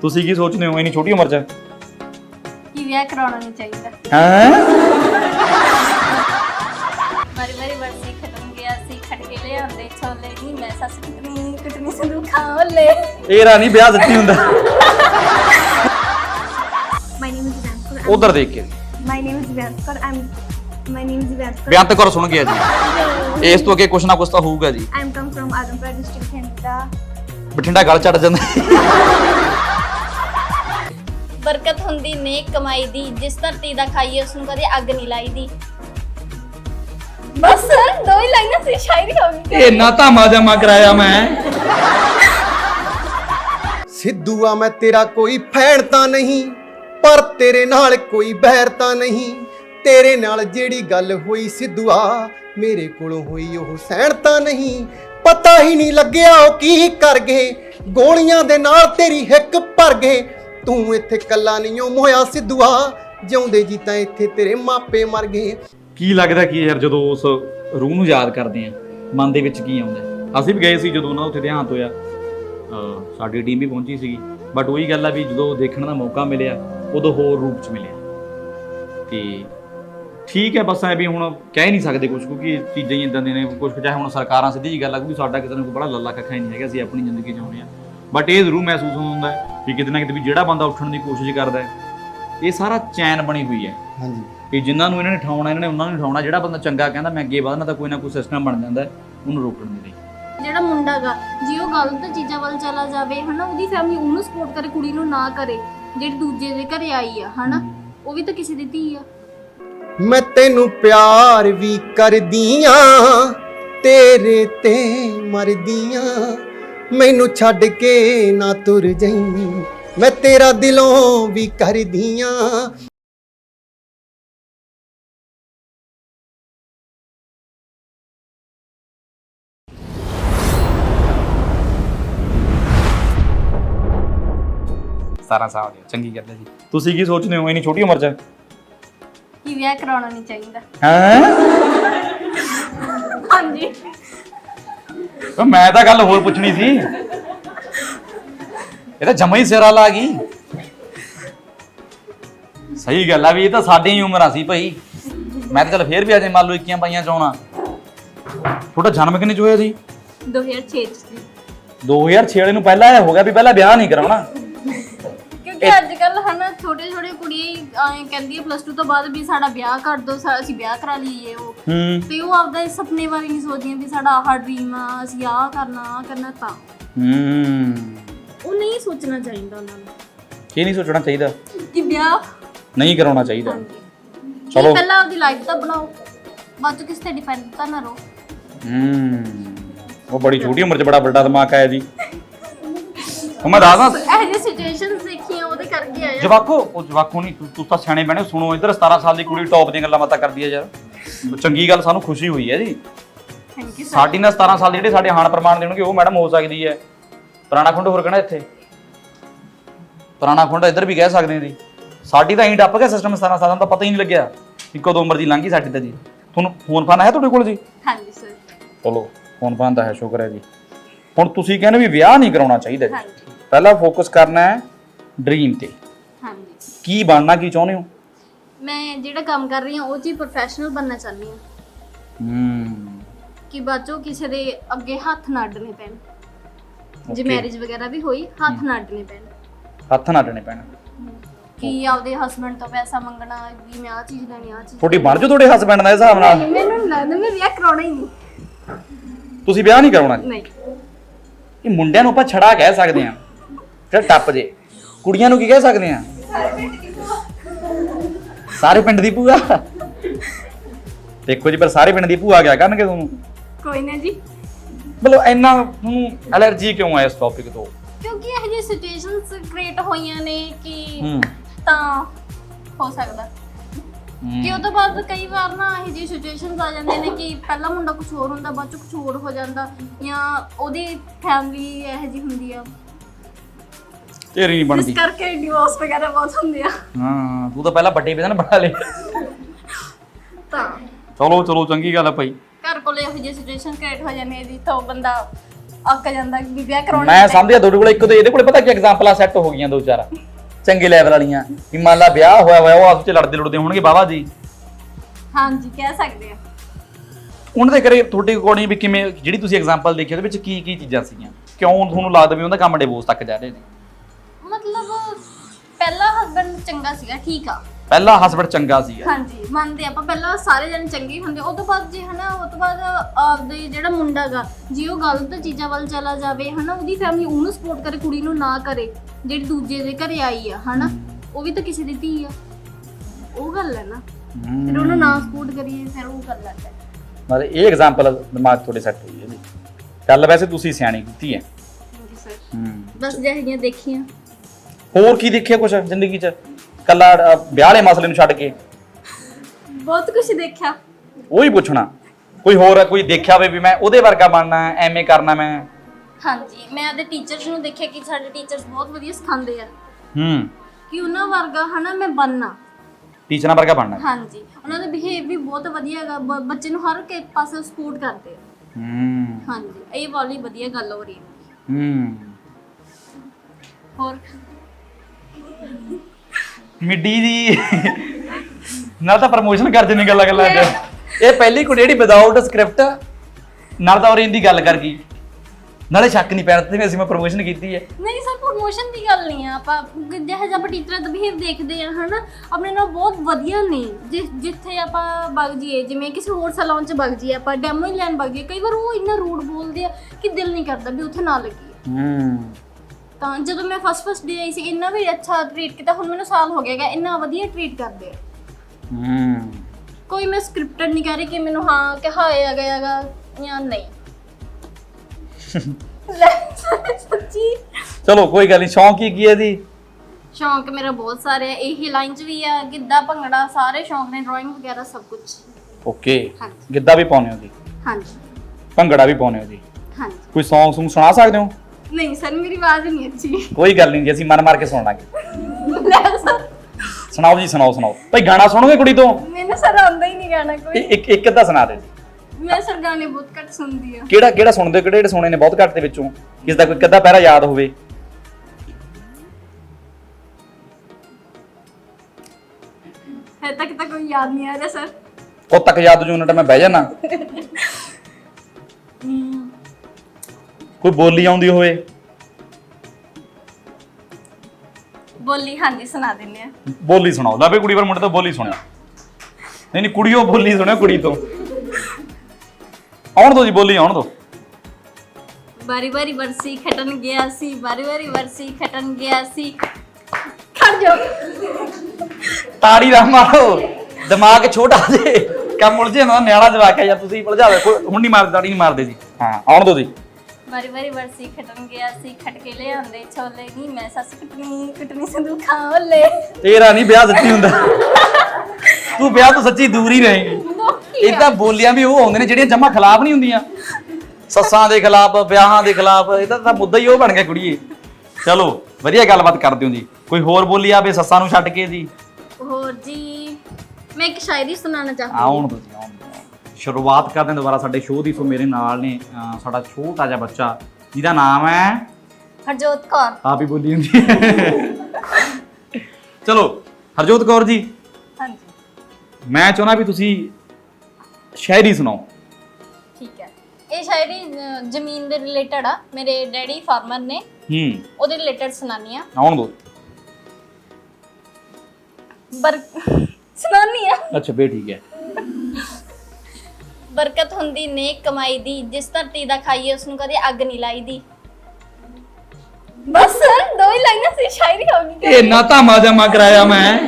ਤੁਸੀਂ ਕੀ ਸੋਚਦੇ ਹੋ ਇੰਨੀ ਛੋਟੀ ਉਮਰ 'ਚ ਕਿ ਵਿਆਹ ਕਰਾਉਣਾ ਨਹੀਂ ਚਾਹੀਦਾ ਹਾਂ ਮਾਰੀ ਮਾਰੀ ਵਰਸੀ ਖਤਮ ਗਿਆ ਸੀ ਖੜ ਕੇ ਲੈ ਆਉਂਦੇ ਛੋਲੇ ਨਹੀਂ ਮੈਂ ਸੱਸ ਕੁੱਟਣੀ ਕੁੱਟਣੀ ਸੰਦੂ ਖਾਵਲੇ ਇਹ ਰਾਣੀ ਵਿਆਹ ਦਿੱਤੀ ਹੁੰਦਾ My name is Vankar. ਉਧਰ ਦੇਖ ਕੇ My name is Vankar. I'm. My name is Vankar. ਬਿਆਨ ਤੇ ਕਰੋ ਸੁਣ ਗਿਆ ਜੀ ਇਸ ਤੋਂ ਅੱਗੇ ਕੁਛ ਨਾ ਕੁਛ ਤਾਂ ਹੋਊਗਾ ਜੀ I'm come from Adampur district, Canada. Bathinda ਗਲ ਚੜ ਜਾਂਦਾ ਬਰਕਤ ਹੁੰਦੀ ਨੇਕ ਕਮਾਈ ਦੀ ਜਿਸ ਧਰਤੀ ਦਾ ਖਾਈਏ ਉਸ ਨੂੰ ਕਦੇ ਅੱਗ ਨਹੀਂ ਲਾਈਦੀ। ਬਸ ਦੋ ਹੀ ਲਾਈਨਾਂ ਸੀ ਸ਼ਾਇਰੀ ਹੋ ਗਈ। ਇਹ ਨਾ ਧਾਮਾ ਜਮਾ ਕਰਾਇਆ ਮੈਂ। ਸਿੱਧੂਆ ਮੈਂ ਤੇਰਾ ਕੋਈ ਫੈਣ ਤਾਂ ਨਹੀਂ ਪਰ ਤੇਰੇ ਨਾਲ ਕੋਈ ਬਹਿਰ ਤਾਂ ਨਹੀਂ। ਤੇਰੇ ਨਾਲ ਜਿਹੜੀ ਗੱਲ ਹੋਈ ਸਿੱਧੂਆ ਮੇਰੇ ਕੋਲੋਂ ਹੋਈ ਉਹ ਸਹਿਣ ਤਾਂ ਨਹੀਂ। ਪਤਾ ਹੀ ਨਹੀਂ ਲੱਗਿਆ ਉਹ ਕੀ ਕਰ ਗਏ। ਗੋਲੀਆਂ ਦੇ ਨਾਲ ਤੇਰੀ ਹਿੱਕ ਭਰ ਗਏ। ਤੂੰ ਇੱਥੇ ਕੱਲਾ ਨਹੀਂ ਓ ਮੋਇਆ ਸਿੱਧੂਆ, ਜਿਉਂਦੇ ਜੀ ਤਾਂ ਇੱਥੇ ਤੇਰੇ ਮਾਪੇ ਮਰ ਗਏ ਕੀ ਲੱਗਦਾ ਕੀ ਯਾਰ ਜਦੋਂ ਉਸ ਰੂਹ ਨੂੰ ਯਾਦ ਕਰਦੇ ਆ? ਮਨ ਦੇ ਵਿੱਚ ਕੀ ਆਉਂਦਾ? ਹੈ? ਅਸੀਂ ਵੀ ਗਏ ਸੀ ਜਦੋਂ ਉਹਨਾਂ ਉੱਥੇ ਦੇਹਾਂਤ ਹੋਇਆ। ਅਹ ਸਾਡੀ ਟੀਮ ਵੀ ਪਹੁੰਚੀ ਸੀਗੀ। ਬਟ ਉਹੀ ਗੱਲ ਆ ਵੀ ਜਦੋਂ ਦੇਖਣ ਦਾ ਮੌਕਾ ਮਿਲਿਆ, ਉਦੋਂ ਹੋਰ ਰੂਪ ਚ ਮਿਲਿਆ। ਤੇ ਠੀਕ ਹੈ, ਬਸ ਐ ਵੀ ਹੁਣ ਕਹਿ ਨਹੀਂ ਸਕਦੇ ਕੁਝ ਕਿਉਂਕਿ ਇਹ ਚੀਜ਼ਾਂ ਹੀ ਇਦਾਂ ਦੀਆਂ ਨੇ। ਕੁਝ ਚਾਹੇ ਹੁਣ ਸਰਕਾਰਾਂ ਸਿੱਧੀ ਜੀ ਗੱਲ ਆ ਕਿਉਂਕਿ ਸਾਡਾ ਕਿਸੇ ਨੂੰ ਕੋਈ ਬੜਾ ਲੱਲਾ ਕੱਖਾ ਹੀ ਨਹੀਂ ਹੈਗਾ, ਅਸੀਂ ਆਪਣੀ ਜ਼ਿੰਦਗੀ ਜਿਉਂਦੇ ਆ। ਬਟ ਇਹ ਜ਼ਰੂਰ ਮਹਿਸੂਸ ਹੁੰਦਾ ਹੈ ਕਿ ਕਿਤੇ ਨਾ ਕਿਤੇ ਵੀ ਜਿਹੜਾ ਬੰਦਾ ਉੱਠਣ ਦੀ ਕੋਸ਼ਿਸ਼ ਕਰਦਾ ਹੈ ਇਹ ਸਾਰਾ ਚੈਨ ਬਣੀ ਹੋਈ ਹੈ। ਹਾਂਜੀ। ਕਿ ਜਿਨ੍ਹਾਂ ਨੂੰ ਇਹਨਾਂ ਨੇ ਠਾਉਣਾ ਇਹਨਾਂ ਨੇ ਉਹਨਾਂ ਨੂੰ ਠਾਉਣਾ ਜਿਹੜਾ ਬੰਦਾ ਚੰਗਾ ਕਹਿੰਦਾ ਮੈਂ ਅੱਗੇ ਵਧਣਾ ਤਾਂ ਕੋਈ ਨਾ ਕੋਈ ਸਿਸਟਮ ਬਣ ਜਾਂਦਾ ਹੈ, ਉਹਨੂੰ ਰੋਕਣ ਦੇ ਲਈ। ਜਿਹੜਾ ਮੁੰਡਾ ਗਾ ਜੇ ਉਹ ਗਲਤ ਚੀਜ਼ਾਂ ਵੱਲ ਚਲਾ ਜਾਵੇ ਹਨਾ ਉਹਦੀ ਫੈਮਿਲੀ ਉਹਨੂੰ ਸਪੋਰਟ ਕਰੇ ਕੁੜੀ ਨੂੰ ਨਾ ਕਰੇ ਜਿਹੜੀ ਦੂਜੇ ਦੇ ਘਰੇ ਆਈ ਆ ਹਨਾ ਉਹ ਵੀ ਤਾਂ ਕਿਸੇ ਦੀ ਧੀ ਆ। ਮੈਂ ਤੈਨੂੰ ਪਿਆਰ ਵੀ ਕਰਦੀਆਂ ਤੇਰੇ ਤੇ ਮਰਦੀਆਂ ਮੈਨੂੰ ਛੱਡ ਕੇ ਨਾ ਤੁਰ ਜਾਈਂ। ਮੈਂ ਤੇਰਾ ਦਿਲੋਂ ਵੀ ਕਰਦੀਆਂ। ਸਾਰਾ ਸਾਲ ਦੀ ਚੰਗੀ ਗੱਲ ਹੈ ਜੀ। ਤੁਸੀਂ ਕੀ ਸੋਚਦੇ ਹੋ? ਇੰਨੀ ਛੋਟੀ ਉਮਰ 'ਚ? ਕਿ ਵਿਆਹ ਕਰਾਉਣਾ ਨਹੀਂ ਚਾਹੀਦਾ। ਹਾਂ? ਹਾਂਜੀ। ਮੈਂ ਤਾਂ ਗੱਲ ਹੋਰ ਪੁੱਛਣੀ ਸੀ। ਇਹ ਤਾਂ ਜਮਾ ਹੀ ਸਿਰਾ ਲਾ ਗਈ। ਸਹੀ ਗੱਲ ਆ ਵੀ ਇਹ ਤਾਂ ਸਾਡੀ ਹੀ ਉਮਰਾਂ ਸੀ ਭਾਈ। ਮੈਂ ਤਾਂ ਚਲ ਫੇਰ ਵੀ ਅਜੇ ਮੰਨ ਲਓ 21 ਪਾਈਆਂ ਚ ਆਉਣਾ ਤੁਹਾਡਾ ਜਨਮ ਕਿੰਨੇ ਚ ਹੋਇਆ ਸੀ? 2006 ਚ ਸੀ। 2006 ਵਾਲੇ ਨੂੰ ਪਹਿਲਾਂ ਇਹ ਹੋ ਗਿਆ ਵੀ ਪਹਿਲਾਂ ਵਿਆਹ ਨਹੀਂ ਕਰਾਉਣਾ। ਕਿਉਂਕਿ ਅੱਜ ਕੱਲ ਹਨਾ ਛੋਟੇ ਛੋਟੇ ਕੁੜੀਆਂ ਹੀ ਐਂ ਕਹਿੰਦੀ ਹੈ ਪਲੱਸ 2 ਤੋਂ ਬਾਅਦ ਵੀ ਸਾਡਾ ਵਿਆਹ ਕਰ ਦੋ ਅਸੀਂ ਵਿਆਹ ਕਰਾ ਲਈਏ ਉਹ। ਹੂੰ। ਤੇ ਉਹ ਆਪਦਾ ਇਸ ਸੁਪਨੇ ਬਾਰੇ ਨਹੀਂ ਸੋਚਦੀਆਂ ਵੀ ਸਾਡਾ ਆਹ ਡ੍ਰੀਮ ਆ ਅਸੀਂ ਆਹ ਕਰਨਾ ਆਹ ਕਰਨਾ ਤਾਂ। ਹੂੰ। ਉਹ ਨਹੀਂ ਸੋਚਣਾ ਚਾਹੀਦਾ ਉਹਨਾਂ ਨੂੰ। ਕੀ ਨਹੀਂ ਸੋਚਣਾ ਚਾਹੀਦਾ। ਕਿ ਵਿਆਹ ਨਹੀਂ ਕਰਾਉਣਾ ਚਾਹੀਦਾ। ਚਲੋ ਚਲੋ। ਪਹਿਲਾਂ ਆਪਦੀ ਲਾਈਫ ਤਾਂ ਬਣਾਓ। ਬਾਅਦ ਚ ਕਿਸੇ ਤੇ ਡਿਪੈਂਡ ਤਾਂ ਨਾ ਰਹੋ। ਹੂੰ। ਉਹ ਬੜੀ ਛੋਟੀ ਉਮਰ 'ਚ ਬੜਾ ਵੱਡਾ ਦਿਮਾਗ ਆਇਆ ਜੀ। ਉਹ ਮੈਂ ਦੱਸਦਾ ਇਹ ਜਿਹੀ ਸਿਚੁਏਸ਼ਨਸ ਕਰਕੇ ਆਇਆ। ਜਵਾਕੋ ਉਹ ਜਵਾਕੋ ਨਹੀਂ ਤੂੰ- ਤੂੰ ਤਾਂ ਸਿਆਣੇ ਬਣੇ ਸੁਣੋ ਇੱਧਰ 17 ਸਾਲ ਦੀ ਕੁੜੀ ਟੌਪ ਦੀਆਂ ਗੱਲਾਂ ਬਾਤਾਂ ਕਰਦੀ ਹੈ ਯਾਰ। ਚੰਗੀ ਗੱਲ ਸਾਨੂੰ ਖੁਸ਼ੀ ਹੋਈ ਹੈ ਜੀ। ਥੈਂਕ ਯੂ ਸਰ ਸਾਡੀ ਨਾਲ 17 ਸਾਲ ਦੇ ਜਿਹੜੇ ਸਾਡੇ ਹਾਨ ਪ੍ਰਮਾਣ ਦੇਣਗੇ ਉਹ ਮੈਡਮ ਹੋ ਸਕਦੀ ਹੈ। ਪੁਰਾਣਾ ਖੁੰਡ ਹੋਰ ਕਹਿਣਾ ਇੱਥੇ? ਪੁਰਾਣਾ ਖੁੰਡ ਇੱਧਰ ਵੀ ਕਹਿ ਸਕਦੇ ਹਾਂ ਜੀ। ਸਾਡੀ ਤਾਂ ਐਂ ਟੱਪ ਗਿਆ ਸਿਸਟਮ 17 ਸਾਲਾਂ ਦਾ ਪਤਾ ਹੀ ਨਹੀਂ ਲੱਗਿਆ। ਕਿ ਕਦੋਂ ਉਮਰ ਦੀ ਲੰਘੀ ਸਾਡੀ ਤਾਂ ਜੀ। ਤੁਹਾਨੂੰ ਫੋਨ ਫਾਨ ਹੈ ਤੁਹਾਡੇ ਕੋਲ ਜੀ? ਹਾਂਜੀ ਸਰ ਚਲੋ ਫੋਨ ਫਾਨ ਦਾ ਹੈ ਸ਼ੁਕਰ ਹੈ ਜੀ। ਹੁਣ ਤੁਸੀਂ ਕਹਿੰਦੇ ਵੀ ਵਿਆਹ ਨਹੀਂ ਕਰਾਉਣਾ ਚਾਹੀਦਾ ਜੀ। ਹਾਂਜੀ। ਪਹਿਲਾਂ ਫੋਕਸ ਕਰਨਾ ਹੈ ਡ੍ਰੀਮ ਤੇ। ਹਾਂਜੀ। ਕੀ ਬਣਨਾ ਕੀ ਚਾਹੁੰਦੇ ਹੋ? ਮੈਂ ਜਿਹੜਾ ਕੰਮ ਕਰ ਰਹੀ ਹਾਂ ਉਹ ਚ ਪ੍ਰੋਫੈਸ਼ਨਲ ਬਣਨਾ ਚਾਹੁੰਦੀ ਹਾਂ। ਹੂੰ। ਕਿ ਬਾਚੋ ਕਿਸੇ ਦੇ ਅੱਗੇ ਹੱਥ ਨਾ ਅੱਡਣੇ ਪੈਣ। ਜੇ Okay. ਮੈਰਿਜ ਵਗੈਰਾ ਵੀ ਹੋਈ ਹੱਥ ਨਾ ਅੱਡਣੇ ਪੈਣ। ਹੱਥ ਨਾ ਅੱਡਣੇ ਪੈਣ। ਕਿ ਆਪਦੇ ਹਸਬੰਡ ਤੋਂ ਪੈਸਾ ਮੰਗਣਾ ਵੀ ਮੈਂ ਆ ਚੀਜ਼ ਲੈਣੀ ਆ ਚੀਜ਼ ਤੁਹਾਡੀ ਬਣ ਜੋ ਤੁਹਾਡੇ ਹਸਬੰਡ ਦਾ ਹਿਸਾਬ ਨਾਲ? ਨਹੀਂ, ਮੈਨੂੰ ਨੀ ਲੱਗਦਾ ਮੈਂ ਵਿਆਹ ਕਰਾਉਣਾ ਹੀ ਨਹੀਂ। ਤੁਸੀਂ ਵਿਆਹ ਨਹੀਂ ਕਰਾਉਣਾ? ਜੀ। ਨਹੀਂ। ਇਹ ਮੁੰਡਿਆਂ ਨੂੰ ਆਪਾਂ ਛੜਾ ਕਹਿ ਸਕਦੇ ਆ ਫਿਰ ਟੱਪ ਜੇ। ਕੁੜੀਆਂ ਨੂੰ ਕੀ ਕਹਿ ਸਕਦੇ ਆ? ਸਾਰੇ ਪਿੰਡ ਦੀ ਭੂਆ। ਦੇਖੋ ਜੀ ਪਰ ਸਾਰੇ ਪਿੰਡ ਦੀ ਭੂਆ ਕਿਆ ਕਰਨਗੇ ਤੁਹਾਨੂੰ? ਕੋਈ ਨਾ ਜੀ। ਮਤਲਬ ਇੰਨਾ ਤੁਹਾਨੂੰ ਐਲਰਜੀ ਕਿਉਂ ਹੈ ਇਸ ਟੌਪਿਕ ਤੋਂ? ਕਿਉਂਕਿ ਇਹ ਜਿਹੀ ਸਿਚੁਏਸ਼ਨਸ ਕ੍ਰੀਏਟ ਹੋਈਆਂ ਨੇ ਕਿ ਹੂੰ। ਤਾਂ ਹੋ ਸਕਦਾ। ਕਿ ਉਹ ਤੋਂ ਬਾਅਦ ਕਈ ਵਾਰ ਨਾ ਇਹ ਜਿਹੀ ਸਿਚੁਏਸ਼ਨਸ ਆ ਜਾਂਦੀਆਂ ਨੇ ਕਿ ਪਹਿਲਾ ਮੁੰਡਾ ਕੁਝ ਹੋਰ ਹੁੰਦਾ ਬਾਅਦ ਚ ਕੁਝ ਹੋਰ ਹੋ ਜਾਂਦਾ ਜਾਂ ਉਹਦੀ ਫੈਮਿਲੀ ਇਹ ਜਿਹੀ ਹੁੰਦੀ ਆ। ਤੇਰੀ ਨਹੀਂ ਇਸ ਬਣਦੀ ਕਰਕੇ ਡਿਵੋਰਸ ਵਗੈਰਾ ਬਹੁਤ ਹੁੰਦੇ ਆ। ਹਾਂ ਤੂੰ ਤਾਂ ਪਹਿਲਾਂ ਵੱਡੇ ਵਿਧਾਨ ਬਣਾ ਲੈ ਤਾਂ। ਚਲੋ ਚਲੋ ਚੰਗੀ ਗੱਲ ਆ ਭਾਈ। ਘਰ ਕੋਲੇ ਇਹੋ ਜਿਹੀ ਸਿਚੁਏਸ਼ਨ ਕ੍ਰੀਏਟ ਹੋ ਜਾਂਦੀ ਹੈ ਜੀ ਤਾਂ ਉਹ ਬੰਦਾ ਅੱਕ ਜਾਂਦਾ ਵੀ ਵਿਆਹ ਕਰਾਉਣਾ ਮੈਂ ਸਮਝਿਆ ਤੁਹਾਡੇ ਕੋਲ ਇੱਕ ਤੇ ਇਹਦੇ ਕੋਲੇ ਪਤਾ ਕੀ ਐਗਜ਼ਾਮਪਲਾਂ ਸੈੱਟ ਹੋ ਗਈਆਂ ਦੋ ਚਾਰ। ਚੰਗੇ ਲੈਵਲ ਵਾਲੀਆਂ। ਵੀ ਮੰਨ ਲਾ ਵਿਆਹ ਹੋਇਆ ਹੋਇਆ ਉਹ ਆਪਸ ਵਿੱਚ ਲੜਦੇ ਲੁੜਦੇ ਹੋਣਗੇ ਬਾਬਾ ਜੀ। ਹਾਂਜੀ ਕਹਿ ਸਕਦੇ ਆ। ਉਹਨਾਂ ਦੇ ਕਰੇ ਤੁਹਾਡੇ ਅਕੋਰਡਿੰਗ ਵੀ ਕਿਵੇਂ ਜਿਹੜੀ ਤੁਸੀਂ ਐਗਜ਼ਾਮਪਲ ਦੇਖੀ ਉਹਦੇ ਵਿੱਚ ਕੀ ਕੀ ਚੀਜ਼ਾਂ ਸੀਗੀਆਂ? ਕਿਉਂ ਤੁਹਾਨੂੰ ਲੱਗਦਾ ਵੀ ਉਹਦਾ ਕੰਮ ਡਿਵੋਰਸ ਤੱਕ ਜਾ ਰਿਹਾ ਪਹਿਲਾ ਹਸਬੰਡ ਚੰਗਾ ਸੀਗਾ ਠੀਕ ਆ। ਪਹਿਲਾ ਹਸਬੰਡ ਚੰਗਾ ਸੀਗਾ। ਹਾਂਜੀ ਮੰਨਦੇ ਆਪਾਂ ਪਹਿਲਾਂ ਸਾਰੇ ਜਣੇ ਚੰਗੇ ਹੀ ਹੁੰਦੇ। ਉਹ ਤੋਂ ਬਾਅਦ ਜੇ ਹਨਾ ਉਹ ਤੋਂ ਬਾਅਦ ਆਪਦੇ ਜਿਹੜਾ ਮੁੰਡਾ ਗਾ ਜੇ ਉਹ ਗਲਤ ਚੀਜ਼ਾਂ ਵੱਲ ਚਲਾ ਜਾਵੇ ਹਨਾ ਉਹਦੀ ਫੈਮਿਲੀ ਉਹਨੂੰ ਸਪੋਰਟ ਕਰੇ ਕੁੜੀ ਨੂੰ ਨਾ ਕਰੇ ਜਿਹੜੀ ਦੂਜੇ ਦੇ ਘਰੇ ਆਈ ਆ ਹਨਾ ਉਹ ਵੀ ਤਾਂ ਕਿਸੇ ਦੀ ਧੀ ਆ। ਉਹ ਗੱਲ ਹੈ ਨਾ। ਫਿਰ ਉਹਨੂੰ ਨਾ ਸਪੋਰਟ ਕਰੀਏ ਫਿਰ ਉਹ ਗੱਲ ਹੈ ਮਤਲਬ ਇਹ ਐਗਜ਼ਾਮਪਲ ਦਿਮਾਗ ਤੁਹਾਡੇ ਸੈੱਟ ਹੋਈ ਹੈ ਜੀ। ਗੱਲ ਵੈਸੇ ਤੁਸੀਂ ਸਿਆਣੀ ਕੀਤੀ ਹੈ। ਹਾਂਜੀ ਸਰ ਹੂੰ। ਬਸ ਜਿਹੜੀਆਂ ਦੇਖੀਆਂ। ਹੋਰ ਕੀ ਦੇਖਿਆ ਕੁਛ ਜ਼ਿੰਦਗੀ 'ਚ? ਕੱਲਾ ਵਿਆਹ ਵਾਲੇ ਮਸਲੇ ਨੂੰ ਛੱਡ ਕੇ। ਬਹੁਤ ਕੁਝ ਦੇਖਿਆ। ਉਹ ਹੀ ਪੁੱਛਣਾ। ਕੋਈ ਹੋਰ ਕੋਈ ਦੇਖਿਆ ਹੋਵੇ ਵੀ ਮੈਂ ਉਹਦੇ ਵਰਗਾ ਬਣਨਾ ਐਵੇਂ ਕਰਨਾ ਮੈਂ? ਹਾਂਜੀ ਮੈਂ ਆਪਦੇ ਟੀਚਰਸ ਨੂੰ ਦੇਖਿਆ ਕਿ ਸਾਡੇ ਟੀਚਰਸ ਬਹੁਤ ਵਧੀਆ ਸਿਖਾਉਂਦੇ ਆ। ਹੂੰ। ਕਿ ਉਹਨਾਂ ਵਰਗਾ ਹਨਾ ਮੈਂ ਬਣਨਾ। ਟੀਚਰਾਂ ਵਰਗਾ ਬਣਨਾ। ਹਾਂਜੀ। ਉਹਨਾਂ ਦਾ ਬਿਹੇਵ ਵੀ ਬਹੁਤ ਵਧੀਆ ਹੈਗਾ ਬ- ਬੱਚੇ ਨੂੰ ਹਰ ਇੱਕ ਪਾਸੇ ਸਪੋਰਟ ਕਰਦੇ ਆ। ਹੂੰ। ਹਾਂਜੀ ਇਹ ਵਾਲੀ ਵਧੀਆ ਗੱਲ ਹੋ ਰਹੀ ਹੈ। ਹੂੰ। ਹੋਰ? ਮਿੱਡੀ ਦੀ ਨਾਲ ਤਾਂ ਪ੍ਰਮੋਸ਼ਨ ਕਰ ਜਨੇ ਗੱਲਾਂ ਗੱਲਾਂ ਚ। ਇਹ ਪਹਿਲੀ ਕੁੜੀ ਜਿਹੜੀ ਵਿਦਆਊਟ ਸਕ੍ਰਿਪਟ ਨਾਲ ਤਾਂ ਉਹ ਦੀ ਗੱਲ ਕਰ ਗਈ। ਨਾਲੇ ਸ਼ੱਕ ਨਹੀਂ ਪੈਣ ਤੇ ਵੀ ਅਸੀਂ ਮੈਂ ਪ੍ਰਮੋਸ਼ਨ ਕੀਤੀ ਹੈ। ਨਹੀਂ ਸਰ ਪ੍ਰੋਮੋਸ਼ਨ ਦੀ ਗੱਲ ਨਹੀਂ ਆ। ਆਪਾਂ ਜਿਹੇ ਜਿਹਾ ਟੀਚਰਾਂ ਦਾ ਬਿਹੇਵ ਦੇਖਦੇ ਆ ਹਨਾ? ਆਪਣੇ ਨਾਲ ਬਹੁਤ ਵਧੀਆ ਨੇ। ਜਿ- ਜਿੱਥੇ ਆਪਾਂ ਵਗ ਜੀਏ ਜਿਵੇਂ ਕਿਸੇ ਹੋਰ ਸੈਲੂਨ 'ਚ ਵਗ ਜੀਏ ਆਪਾਂ ਡੈਮੋ ਹੀ ਲੈਣ ਵਗ ਜੀਏ ਕਈ ਵਾਰ ਉਹ ਇੰਨਾ ਰੂਡ ਬੋਲਦੇ ਆ ਕਿ ਦਿਲ ਨਹੀਂ ਕਰਦਾ ਵੀ ਉੱਥੇ ਨਾ ਲੱਗੀਏ। ਹੂੰ। ਤਾਂ ਜਦੋਂ ਮੈਂ ਫਸਟ ਫਸਟ ਡੇ ਆਈ ਸੀ ਇੰਨਾ ਵੀ ਅੱਛਾ ਟ੍ਰੀਟ ਕੀਤਾ ਹੁਣ ਮੈਨੂੰ ਸਾਲ ਹੋ ਗਿਆ ਹੈਗਾ ਇੰਨਾ ਵਧੀਆ ਟ੍ਰੀਟ ਕਰਦੇ ਆ। ਹੂੰ। ਕੋਈ ਮੈਂ ਸਕ੍ਰਿਪਟਡ ਨਹੀਂ ਕਹਿ ਰਹੀ ਕਿ ਮੈਨੂੰ ਹਾਂ ਕਹਾਇਆ ਗਿਆਗਾ ਜਾਂ ਨਹੀਂ। ਲੈ, ਸੱਚੀ? ਚਲੋ ਕੋਈ ਗੱਲ ਨਹੀਂ ਸ਼ੌਂਕ ਕੀ ਕੀ ਹੈ ਦੀ ਸ਼ੌਂਕ ਮੇਰਾ ਬਹੁਤ ਸਾਰੇ ਆ ਇਹੀ ਲਾਈਨ 'ਚ ਵੀ ਆ ਗਿੱਧਾ ਭੰਗੜਾ ਸਾਰੇ ਸ਼ੌਂਕ ਨੇ ਡਰਾਇੰਗ ਵਗੈਰਾ ਸਭ ਕੁਝ ਓਕੇ ਹਾਂਜੀ। ਗਿੱਧਾ ਵੀ ਪਾਉਨੇ ਹੋ ਜੀ? ਹਾਂਜੀ। ਭੰਗੜਾ ਵੀ ਪਾਉਨੇ ਹੋ ਜੀ? ਹਾਂਜੀ। ਕੋਈ ਸੁਣ ਸੁਣਾ ਸਕਦੇ ਹੋ? ਨਹੀਂ ਸਰ ਮੇਰੀ ਆਵਾਜ਼ ਨਹੀਂ ਅੱਛੀ। ਕੋਈ ਗੱਲ ਨਹੀਂ ਜੀ ਅਸੀਂ ਮਨ ਮਾਰ ਕੇ ਸੁਣ ਲਾਂਗੇ। ਲੈ ਸਰ। ਸੁਣਾਓ ਜੀ ਸੁਣਾਓ ਸੁਣਾਓ। ਭਾਈ ਗਾਣਾ ਸੁਣੋਗੇ ਕੁੜੀ ਤੋਂ? ਮੈਨੂੰ ਸਰ ਆਉਂਦਾ ਹੀ ਨਹੀਂ ਗਾਣਾ ਕੋਈ। ਇੱਕ ਇੱਕ ਅੱਧਾ ਸੁਣਾ ਦੇ। ਮੈਂ ਸਰ ਗਾਣੇ ਬਹੁਤ ਘੱਟ ਸੁਣਦੀ ਆ ਕਿਹੜਾ ਕਿਹੜਾ ਸੁਣਦੇ ਹੋ? ਕਿਹੜੇ ਜਿਹੜੇ ਸੁਣੇ ਨੇ ਬਹੁਤ ਘੱਟ ਦੇ ਵਿੱਚੋਂ? ਕਿਸ ਦਾ ਕੋਈ ਕਿੱਦਾਂ ਪਹਿਰਾ ਯਾਦ ਹੋਵੇ। ਹੈ ਤੱਕ ਤਾਂ ਕੋਈ ਯਾਦ ਨਹੀਂ ਆ ਰਿਹਾ ਸਰ। ਉਹ ਤੱਕ ਯਾਦ ਜੂ ਉਹਨਾਂ ਮੈਂ ਬਹਿ ਜਾਣਾ ਕੋਈ ਬੋਲੀ ਆਉਂਦੀ ਹੋਵੇ? ਬੋਲੀ ਹਾਂਜੀ ਸੁਣਾ ਦਿੰਨੇ ਆ ਬੋਲੀ ਸੁਣਾਓ। ਲੈ ਵੀ ਕੁੜੀ ਪਰ ਮੁੰਡੇ ਤੋਂ ਬੋਲੀ ਸੁਣਿਓ ਨਹੀਂ ਨਹੀਂ ਕੁੜੀਓ ਬੋਲੀ ਸੁਣਿਓ ਕੁੜੀ ਤੋਂ। ਆਉਣ ਦੋ ਜੀ ਬੋਲੀ ਆਉਣ ਦੋ। ਬਾਰੀ ਬਾਰੀ ਵਰਸੀ ਖਟਣ ਗਿਆ ਸੀ ਬਾਰੀ ਬਾਰੀ ਵਰਸੀ ਖਟਣ ਗਿਆ ਸੀ। ਖੜ ਜਾ ਤਾੜੀ ਨਾ ਮਾਰੋ। ਦਿਮਾਗ ਛੋਟਾ ਜੇ। ਕੰਮ ਉਲਝੇ ਨਾ ਨਿਆਣਾ ਜਵਾਕ ਹੈ ਜਾਂ ਤੁਸੀਂ ਕੋਈ ਹੁਣ ਨਹੀਂ ਮਾਰਦੇ ਤਾੜੀ ਨਹੀਂ ਮਾਰਦੇ ਜੀ। ਹਾਂ ਆਉਣ ਦੋ ਜੀ। ਬਾਰੀ ਬਾਰੀ ਵਰਸੀ ਖਟਣ ਗਿਆ ਸੀ ਖਟ ਕੇ ਲਿਆਂਦੇ ਛੋਲੇ। ਨਹੀਂ ਮੈਂ ਸੱਸ ਕਟਣੀ ਕਟਣੀ ਸੰਦੂਕ ਖਾਵਲੇ ਤੇਰਾ ਨਹੀਂ ਵਿਆਹ ਸੱਚੀ ਹੁੰਦਾ। ਤੂੰ ਵਿਆਹ ਤੋਂ ਸੱਚੀ ਦੂਰ ਹੀ ਰਹੇਂਗੀ। ਇਹ ਤਾਂ ਬੋਲੀਆਂ ਵੀ ਉਹ ਹੁੰਦੇ ਨੇ ਜਿਹੜੀਆਂ ਜਮਾ ਖਿਲਾਫ ਨਹੀਂ ਹੁੰਦੀਆਂ। ਸੱਸਾਂ ਦੇ ਖਿਲਾਫ ਵਿਆਹਾਂ ਦੇ ਖਿਲਾਫ ਇਹ ਤਾਂ ਮੁੱਦਾ ਹੀ ਉਹ ਬਣ ਗਿਆ ਕੁੜੀਏ। ਚਲੋ ਵਧੀਆ ਗੱਲਬਾਤ ਕਰਦੇ ਹੋ ਜੀ। ਕੋਈ ਹੋਰ ਬੋਲੀ ਆਵੇ ਸੱਸਾਂ ਨੂੰ ਛੱਡ ਕੇ ਜੀ? ਹੋਰ ਜੀ ਮੈਂ ਇੱਕ ਸ਼ਾਇਰੀ ਸੁਣਾਉਣਾ ਚਾਹੁੰਦੀ ਆਉਣ ਦੋ ਜੀ ਆਉਣ। ਸ਼ੁਰੂਆਤ ਕਰਦੇ ਹਾਂ ਦੁਬਾਰਾ ਸਾਡੇ ਸ਼ੋਅ ਦੀ। ਸੋ ਮੇਰੇ ਨਾਲ ਨੇ ਸਾਡਾ ਛੋਟਾ ਜਿਹਾ ਬੱਚਾ ਜਿਹਦਾ ਨਾਮ ਹੈ? ਹਰਜੋਤ ਕੌਰ। ਆਪ ਹੀ ਬੋਲੀ ਹੁੰਦੀ ਹੈ। ਚਲੋ ਹਰਜੋਤ ਕੌਰ ਜੀ। ਹਾਂਜੀ। ਮੈਂ ਚਾਹੁੰਦਾ ਵੀ ਤੁਸੀਂ ਸ਼ਾਇਰੀ ਸੁਣਾਓ। ਠੀਕ ਹੈ। ਇਹ ਸ਼ਾਇਰੀ ਅ, ਜ਼ਮੀਨ ਦੇ ਰਿਲੇਟਡ ਆ। ਮੇਰੇ ਡੈਡੀ ਫਾਰਮਰ ਨੇ। ਹੂੰ। ਉਹਦੇ ਰਿਲੇਟਡ ਸੁਣਾਨੀ ਆ ਆਉਣ ਦੋ। ਬਰ ਸੁਣਾਨੀ ਆ ਅੱਛਾ ਬੇ ਠੀਕ ਹੈ। ਬਰਕਤ ਹੁੰਦੀ ਨੇਕ ਕਮਾਈ ਦੀ ਜਿਸ ਧਰਤੀ ਦਾ ਖਾਈਏ ਉਸ ਨੂੰ ਕਦੇ ਅੱਗ ਨਹੀਂ ਲਾਈ ਦੀ ਬਸ ਦੋ ਹੀ ਲਾਈਨਾਂ ਸੀ ਸ਼ਾਇਰੀ ਹੋ ਗਈ। ਇਹ ਨਾ ਧਾਮਾ ਜਮਾ ਕਰਾਇਆ ਮੈਂ।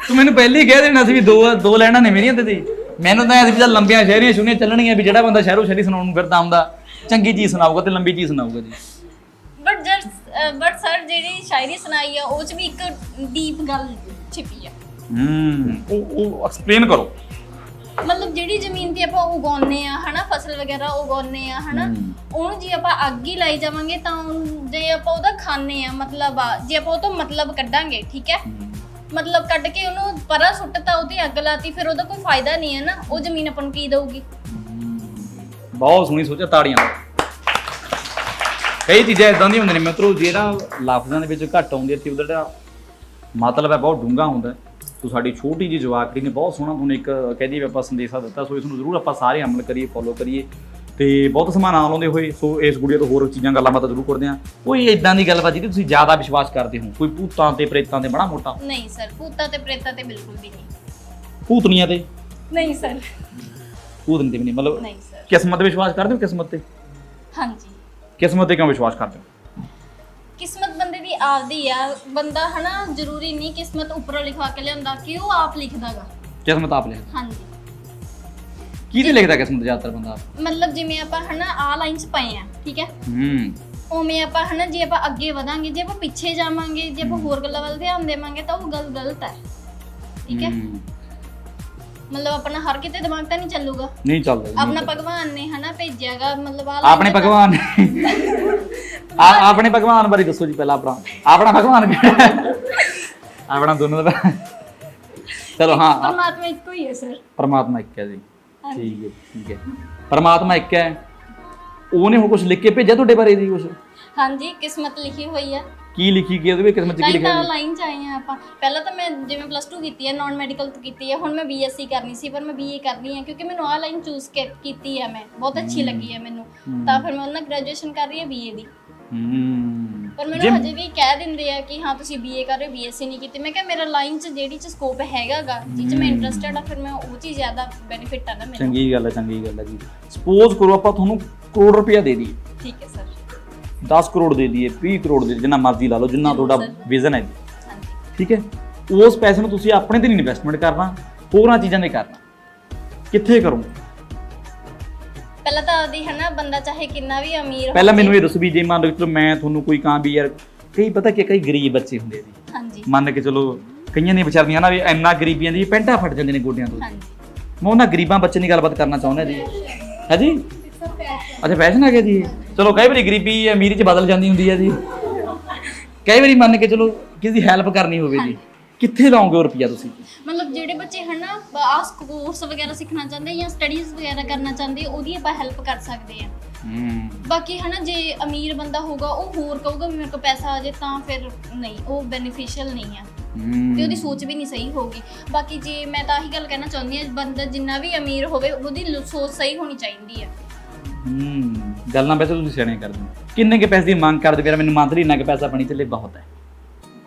ਤੂੰ ਮੈਨੂੰ ਪਹਿਲੇ ਹੀ ਕਹਿ ਦੇਣਾ ਸੀ ਵੀ ਦੋ ਦੋ ਲੈਣਾ ਨੇ ਮੇਰੀਆਂ ਤੇ ਮੈਨੂੰ ਤਾਂ ਐਂ ਸੀ ਵੀ ਚੱਲ ਲੰਬੀਆਂ ਸ਼ਾਇਰੀਆਂ ਸੁਣੀਆਂ ਚੱਲਣਗੀਆਂ ਵੀ ਜਿਹੜਾ ਬੰਦਾ ਸ਼ਹਿਰੋਂ ਸ਼ਾਇਰੀ ਸੁਣਾਉਣ ਨੂੰ ਫਿਰਦਾ ਆਉਂਦਾ ਚੰਗੀ ਚੀਜ਼ ਸੁਣਾਊਗਾ ਤੇ ਲੰਬੀ ਚੀਜ਼ ਸੁਣਾਊਗਾ ਜੀ। ਬਟ ਜਸ ਬਟ ਸਰ ਜਿਹੜੀ ਸ਼ਾਇਰੀ ਸੁਣਾਈ ਆ ਉਹ ਚ ਵੀ ਇੱਕ ਡੀਪ ਗੱਲ ਛਿਪੀ ਆ। ਹੂੰ। ਉਹ ਉਹ ਐਕਸਪਲੇਨ ਕਰੋ। ਮਤਲਬ ਜਿਹੜੀ ਜ਼ਮੀਨ ਤੇ ਆਪਾਂ ਉਗਾਉਂਦੇ ਆ ਹਨਾ ਫਸਲ ਵਗੈਰਾ ਉਗਾਉਂਦੇ ਆ ਹਨਾ ਉਹਨੂੰ ਜੇ ਆਪਾਂ ਅੱਗ ਹੀ ਲਾਈ ਜਾਵਾਂਗੇ ਤਾਂ ਉਹਨੂੰ- ਜੇ ਆਪਾਂ ਉਹਦਾ ਖਾਣੇ ਆ ਮਤਲਬ ਆ ਜੇ ਆਪਾਂ ਉਹ ਤੋਂ ਮਤਲਬ ਕੱਢਾਂਗੇ ਠੀਕ ਹੈ? ਮਤਲਬ ਕੱਢ ਕੇ ਉਹਨੂੰ ਪਰਾਂ ਸੁੱਟਤਾ ਉਹਦੀ ਅੱਗ ਲਾਤੀ ਫਿਰ ਉਹਦਾ ਕੋਈ ਫਾਇਦਾ ਨਹੀਂ ਹੈ ਨਾ ਉਹ ਜ਼ਮੀਨ ਆਪਾਂ ਨੂੰ ਕੀ ਦਊਗੀ? ਬਹੁਤ ਸੋਹਣੀ ਸੋਚ ਹੈ ਤਾੜੀਆਂ। ਕਈ ਚੀਜ਼ਾਂ ਇਦਾਂ ਦੀਆਂ ਹੁੰਦੀਆਂ ਨੇ ਮਿੱਤਰੋ ਜਿਹੜਾ ਲਫ਼ਜ਼ਾਂ ਦੇ ਵਿੱਚ ਘੱਟ ਆਉਂਦੀ ਹੈ ਤੇ ਉਹਦਾ ਜਿਹੜਾ ਮਤਲਬ ਹੈ ਬਹੁਤ ਡੂੰਘਾ ਹੁੰਦਾ ਹੈ। ਸੋ ਸਾਡੀ ਛੋਟੀ ਜੀ ਜਵਾਕੜੀ ਨੇ ਬਹੁਤ ਸੋਹਣਾ ਤੁਹਾਨੂੰ ਇੱਕ ਕਹਦੀ ਵੀ ਆਪਾਂ ਸੰਦੇਸ਼ਾ ਦਿੱਤਾ ਸੋ ਇਸ ਨੂੰ ਜ਼ਰੂਰ ਆਪਾਂ ਸਾਰੇ ਅਮਲ ਕਰੀਏ ਫੋਲੋ ਕਰੀਏ ਤੇ ਬਹੁਤ ਸਮਾਂ ਨਾਲ ਲਾਉਂਦੇ ਹੋਏ ਸੋ ਇਸ ਗੁੜੀਆ ਤੋਂ ਹੋਰ ਚੀਜ਼ਾਂ ਗੱਲਾਂ ਬਾਤਾਂ ਜ਼ਰੂਰ ਕਰਦੇ ਹਾਂ। ਕੋਈ ਇਦਾਂ ਦੀ ਗੱਲਬਾਤ ਜਿਹਦੀ ਤੁਸੀਂ ਜ਼ਿਆਦਾ ਵਿਸ਼ਵਾਸ ਕਰਦੇ ਹੋ? ਕੋਈ ਭੂਤਾਂ ਤੇ ਪ੍ਰੇਤਾਂ ਤੇ ਬੜਾ ਮੋਟਾ? ਨਹੀਂ ਸਰ ਭੂਤਾਂ ਤੇ ਪ੍ਰੇਤਾਂ ਤੇ ਬਿਲਕੁਲ ਵੀ ਨਹੀਂ। ਭੂਤਨੀਆਂ ਤੇ? ਨਹੀਂ ਸਰ। ਭੂਤਨੀ ਤੇ ਵੀ ਨਹੀਂ ਮਤਲਬ ਨਹੀਂ ਸਰ। ਕਿਸਮਤ ਤੇ ਵਿਸ਼ਵਾਸ ਕਰਦੇ ਹੋ ਕਿਸਮਤ ਤੇ? ਹਾਂਜੀ। ਕਿਸਮਤ ਤੇ ਕਿਉਂ ਵਿਸ਼ਵਾਸ ਕਰਦੇ ਹੋ? ਦੀ ਆਪਦੀ ਆ ਬੰਦਾ ਹਨਾ ਜ਼ਰੂਰੀ ਨਹੀਂ ਕਿਸਮਤ ਉੱਪਰੋਂ ਲਿਖਵਾ ਕੇ ਲਿਆਉਂਦਾ ਕਿ ਉਹ ਆਪ ਲਿਖਦਾਗਾ। ਕਿਸਮਤ ਆਪ ਲਿਖਦਾ। ਹਾਂਜੀ। ਕੀ ਤੇ ਲਿਖਦਾ ਕਿਸਮਤ ਜ਼ਿਆਦਾਤਰ ਬੰਦਾ ਆਪ? ਮਤਲਬ ਜਿਵੇਂ ਆਪਾਂ ਹਨਾ ਆ ਲਾਈਨ 'ਚ ਪਏ ਆ ਠੀਕ ਹੈ? ਹੂੰ। ਉਵੇਂ ਆਪਾਂ ਹਨਾ ਜੇ ਆਪਾਂ ਅੱਗੇ ਵਧਾਂਗੇ ਜੇ ਆਪਾਂ ਪਿੱਛੇ ਜਾਵਾਂਗੇ ਜੇ ਆਪਾਂ ਹੋਰ ਗੱਲਾਂ ਵੱਲ ਧਿਆਨ ਦੇਵਾਂਗੇ ਤਾਂ ਉਹ ਗੱਲ ਗਲਤ ਹੈ। ਠੀਕ ਹੈ? ਹੂੰ। ਮਤਲਬ ਆਪਣਾ ਹਰ ਕਿਤੇ ਦਿਮਾਗ ਤਾਂ ਨਹੀਂ ਚੱਲੂਗਾ। ਨਹੀਂ ਚੱਲਦਾ ਜੀ, ਨਹੀਂ ਆਪਣਾ ਚੱਲਦਾ। ਭਗਵਾਨ ਨੇ ਹਨਾ ਭੇਜਿਆਗਾ ਮਤਲਬ ਆਪਣੇ ਭਗਵਾਨ ਆ ਆਪਣੇ ਭਗਵਾਨ ਬਾਰੇ ਦੱਸੋ ਜੀ ਪਹਿਲਾਂ ਆਪਣਾ। ਆਪਣਾ ਭਗਵਾਨ ਕਿਹੜਾ ਹੈ? ਆਪਣਾ ਦੋਨੋਂ ਦਾ ਚਲੋ ਹਾਂ ਪਰਮਾਤਮਾ ਇੱਕੋ ਹੀ ਹੈ ਸਰ। ਪਰਮਾਤਮਾ ਇੱਕ ਹੈ ਜੀ। ਠੀਕ ਹੈ ਠੀਕ ਹੈ। ਪਰਮਾਤਮਾ ਇੱਕ ਹੈ। ਉਹਨੇ ਹੁਣ ਕੁਝ ਲਿਖ ਕੇ ਭੇਜਿਆ ਤੁਹਾਡੇ ਬਾਰੇ ਜੀ ਕੁਝ ਹਾਂਜੀ ਕਿਸਮਤ ਲਿਖੀ ਹੋਈ ਹੈ ਕੀ ਲਿਖੀ ਗਈ ਉਹਦੇ ਵਿੱਚ ਕਿਸਮਤ ਚ ਕੀ ਲਿਖਿਆ ਤਾਂ? ਲਾਈਨ ਚ ਆਏ ਆ ਆਪਾਂ। ਪਹਿਲਾਂ ਤਾਂ ਮੈਂ ਜਿਵੇਂ ਪਲੱਸ 2 ਕੀਤੀ ਹੈ ਨਾਨ ਮੈਡੀਕਲ ਤੋਂ ਕੀਤੀ ਹੈ ਹੁਣ ਮੈਂ ਬੀਐਸਸੀ ਕਰਨੀ ਸੀ ਪਰ ਮੈਂ ਬੀਏ ਕਰ ਰਹੀ ਹਾਂ ਕਿਉਂਕਿ ਮੈਨੂੰ ਆਹ ਲਾਈਨ ਚੂਜ਼ ਕੀਤੀ ਹੈ ਮੈਂ। ਬਹੁਤ ਅੱਛੀ ਲੱਗੀ ਹੈ ਮੈਨੂੰ। ਤਾਂ ਫਿਰ ਮੈਂ ਉਹਨਾਂ ਗ੍ਰੈਜੂਏਸ਼ਨ ਕਰ ਰਹੀ ਹਾਂ ਬੀਏ ਦੀ। ਹੂੰ। ਪਰ ਮੈਨੂੰ ਹਜੇ ਵੀ ਕਹਿ ਦਿੰਦੇ ਆ ਕਿ ਹਾਂ ਤੁਸੀਂ ਬੀਏ ਕਰ ਰਹੇ ਹੋ ਬੀਐਸਸੀ ਨਹੀਂ ਕੀਤੀ। ਮੈਂ ਕਿਹਾ ਮੇਰਾ ਲਾਈਨ 'ਚ ਜਿਹੜੀ 'ਚ ਸਕੋਪ ਹੈਗਾਗਾ ਜਿਹ 'ਚ ਮੈਂ ਇੰਟਰਸਟਿਡ ਆ ਫਿਰ ਮੈਂ ਉਹ ਚੀਜ਼ ਜ਼ਿਆਦਾ ਬੈਨੀਫਿਟ ਆ ਨਾ ਮੈਨੂੰ। ਚੰਗੀ ਗੱਲ ਹੈ ਚੰਗੀ ਗੱਲ ਹੈ ਜੀ। ਸਪੋਜ਼ ਕਰੋ ਆਪਾਂ ਤੁਹਾਨੂੰ ਕਰੋੜ ਰੁਪਇਆ ਦੇ ਦਈਏ। ਠੀਕ ਹੈ 10 ਕਰੋੜ ਦੇ ਦਈਏ 20 ਕਰੋੜ ਦੇ ਜਿੰਨਾ ਮਰਜ਼ੀ ਲਾ ਲਓ ਜਿੰਨਾ ਤੁਹਾਡਾ। ਵਿਜ਼ਨ ਹੈ ਠੀਕ ਹੈ? ਉਸ ਪੈਸੇ ਨੂੰ ਤੁਸੀਂ ਆਪਣੇ ਤੇ ਨਹੀਂ ਇਨਵੈਸਟਮੈਂਟ ਕਰਨਾ ਹੋਰਾਂ ਚੀਜ਼ਾਂ ਤੇ ਕਰਨਾ। ਕਿੱਥੇ ਕਰੋਗੇ? ਪਹਿਲਾਂ ਤਾਂ ਆਦੀ ਹੈ ਨਾ ਬੰਦਾ ਚਾਹੇ ਕਿੰਨਾ ਵੀ ਅਮੀਰ ਪਹਿਲਾਂ ਹੋਵੇ- ਮੈਨੂੰ ਇਹ ਦੱਸੋ ਵੀ ਜੇ ਮੰਨ ਲਓ ਕਿ ਚਲੋ ਮੈਂ ਤੁਹਾਨੂੰ ਕੋਈ ਕਾਂ ਵੀ ਯਾਰ ਕਈ ਪਤਾ ਕਿ ਕਈ ਗਰੀਬ ਬੱਚੇ ਹੁੰਦੇ ਜੀ ਹਾਂਜੀ। ਮੰਨ ਕੇ ਚਲੋ ਕਈਆਂ ਦੀਆਂ ਵਿਚਾਰਦੀਆਂ ਨਾ ਵੀ ਇੰਨਾ ਗਰੀਬੀਆਂ ਦੀ ਪੈਂਟਾ ਫਟ ਜਾਂਦੇ ਨੇ ਗੋਡਿਆਂ ਤੋਂ। ਹਾਂਜੀ। ਮੈਂ ਉਹਨਾਂ ਗਰੀਬਾਂ ਬੱਚੇ ਦੀ ਗੱਲਬਾਤ ਕਰਨਾ ਚਾਹੁੰਦਾ ਜੀ। ਹੈ ਜੀ? ਅੱਛਾ ਫੈਸ਼ਨ ਆ ਗਿਆ ਜੀ ਇਹ? ਚਲੋ ਕਈ ਵਾਰੀ ਗਰੀਬੀ ਅਮੀਰੀ ਚ ਬਦਲ ਜਾਂਦੀ ਹੁੰਦੀ ਹੈ ਜੀ। ਕਈ ਵਾਰੀ ਮੰਨ ਕੇ ਚਲੋ ਕਿਸੇ ਦੀ ਹੈਲਪ ਕਰਨੀ ਹੋਵੇ ਜੀ। ਕਿੱਥੇ ਲਾਉਂਗੇ ਉਹ ਰੁਪਿਆ ਤੁਸੀਂ? ਮਤਲਬ ਜਿਹੜੇ ਬੱਚੇ ਹਨਾ ਆਸ ਕੋਰਸ ਵਗੈਰਾ ਸਿੱਖਣਾ ਚਾਹੁੰਦੇ ਜਾਂ ਸਟੱਡੀਜ਼ ਵਗੈਰਾ ਕਰਨਾ ਚਾਹੁੰਦੇ ਉਹਦੀ ਆਪਾਂ ਹੈਲਪ ਕਰ ਸਕਦੇ ਆ। ਹੂੰ। ਬਾਕੀ ਹਨਾ ਜੇ ਅਮੀਰ ਬੰਦਾ ਹੋਊਗਾ ਉਹ ਹੋਰ ਕਹੂਗਾ ਵੀ ਮੇਰੇ ਕੋਲ ਪੈਸਾ ਆ ਜੇ ਤਾਂ ਫਿਰ ਨਹੀਂ ਉਹ ਬੈਨੀਫੀਸ਼ੀਅਲ ਨਹੀਂ ਆ। ਤੇ ਉਹਦੀ ਸੋਚ ਵੀ ਨਹੀਂ ਸਹੀ ਹੋਊਗੀ। ਬਾਕੀ ਜੇ ਮੈਂ ਤਾਂ ਆਹੀ ਗੱਲ ਕਹਿਣਾ ਚਾਹੁੰਦੀ ਹਾਂ ਬੰਦਾ ਜਿੰਨਾ ਵੀ ਅਮੀਰ ਹੋਵੇ ਉਹਦੀ ਲ- ਸੋਚ ਸਹੀ ਹੋਣੀ ਚਾਹੀਦੀ ਹੈ ਹੂੰ ਗੱਲਾਂ ਵੈਸੇ ਤੁਸੀਂ ਸਿਆਣੇ ਕਰਦੇ ਹੋ। ਕਿੰਨੇ ਕੇ ਪੈਸੇ ਦੀ ਮੰਗ ਕਰਦੇ ਵੀਰ ਮੈਨੂੰ ਮੰਥਲੀ ਇੰਨਾ ਕੇ ਪੈਸਾ ਬਣੀ ਚੱਲੇ ਬਹੁਤ ਹੈ।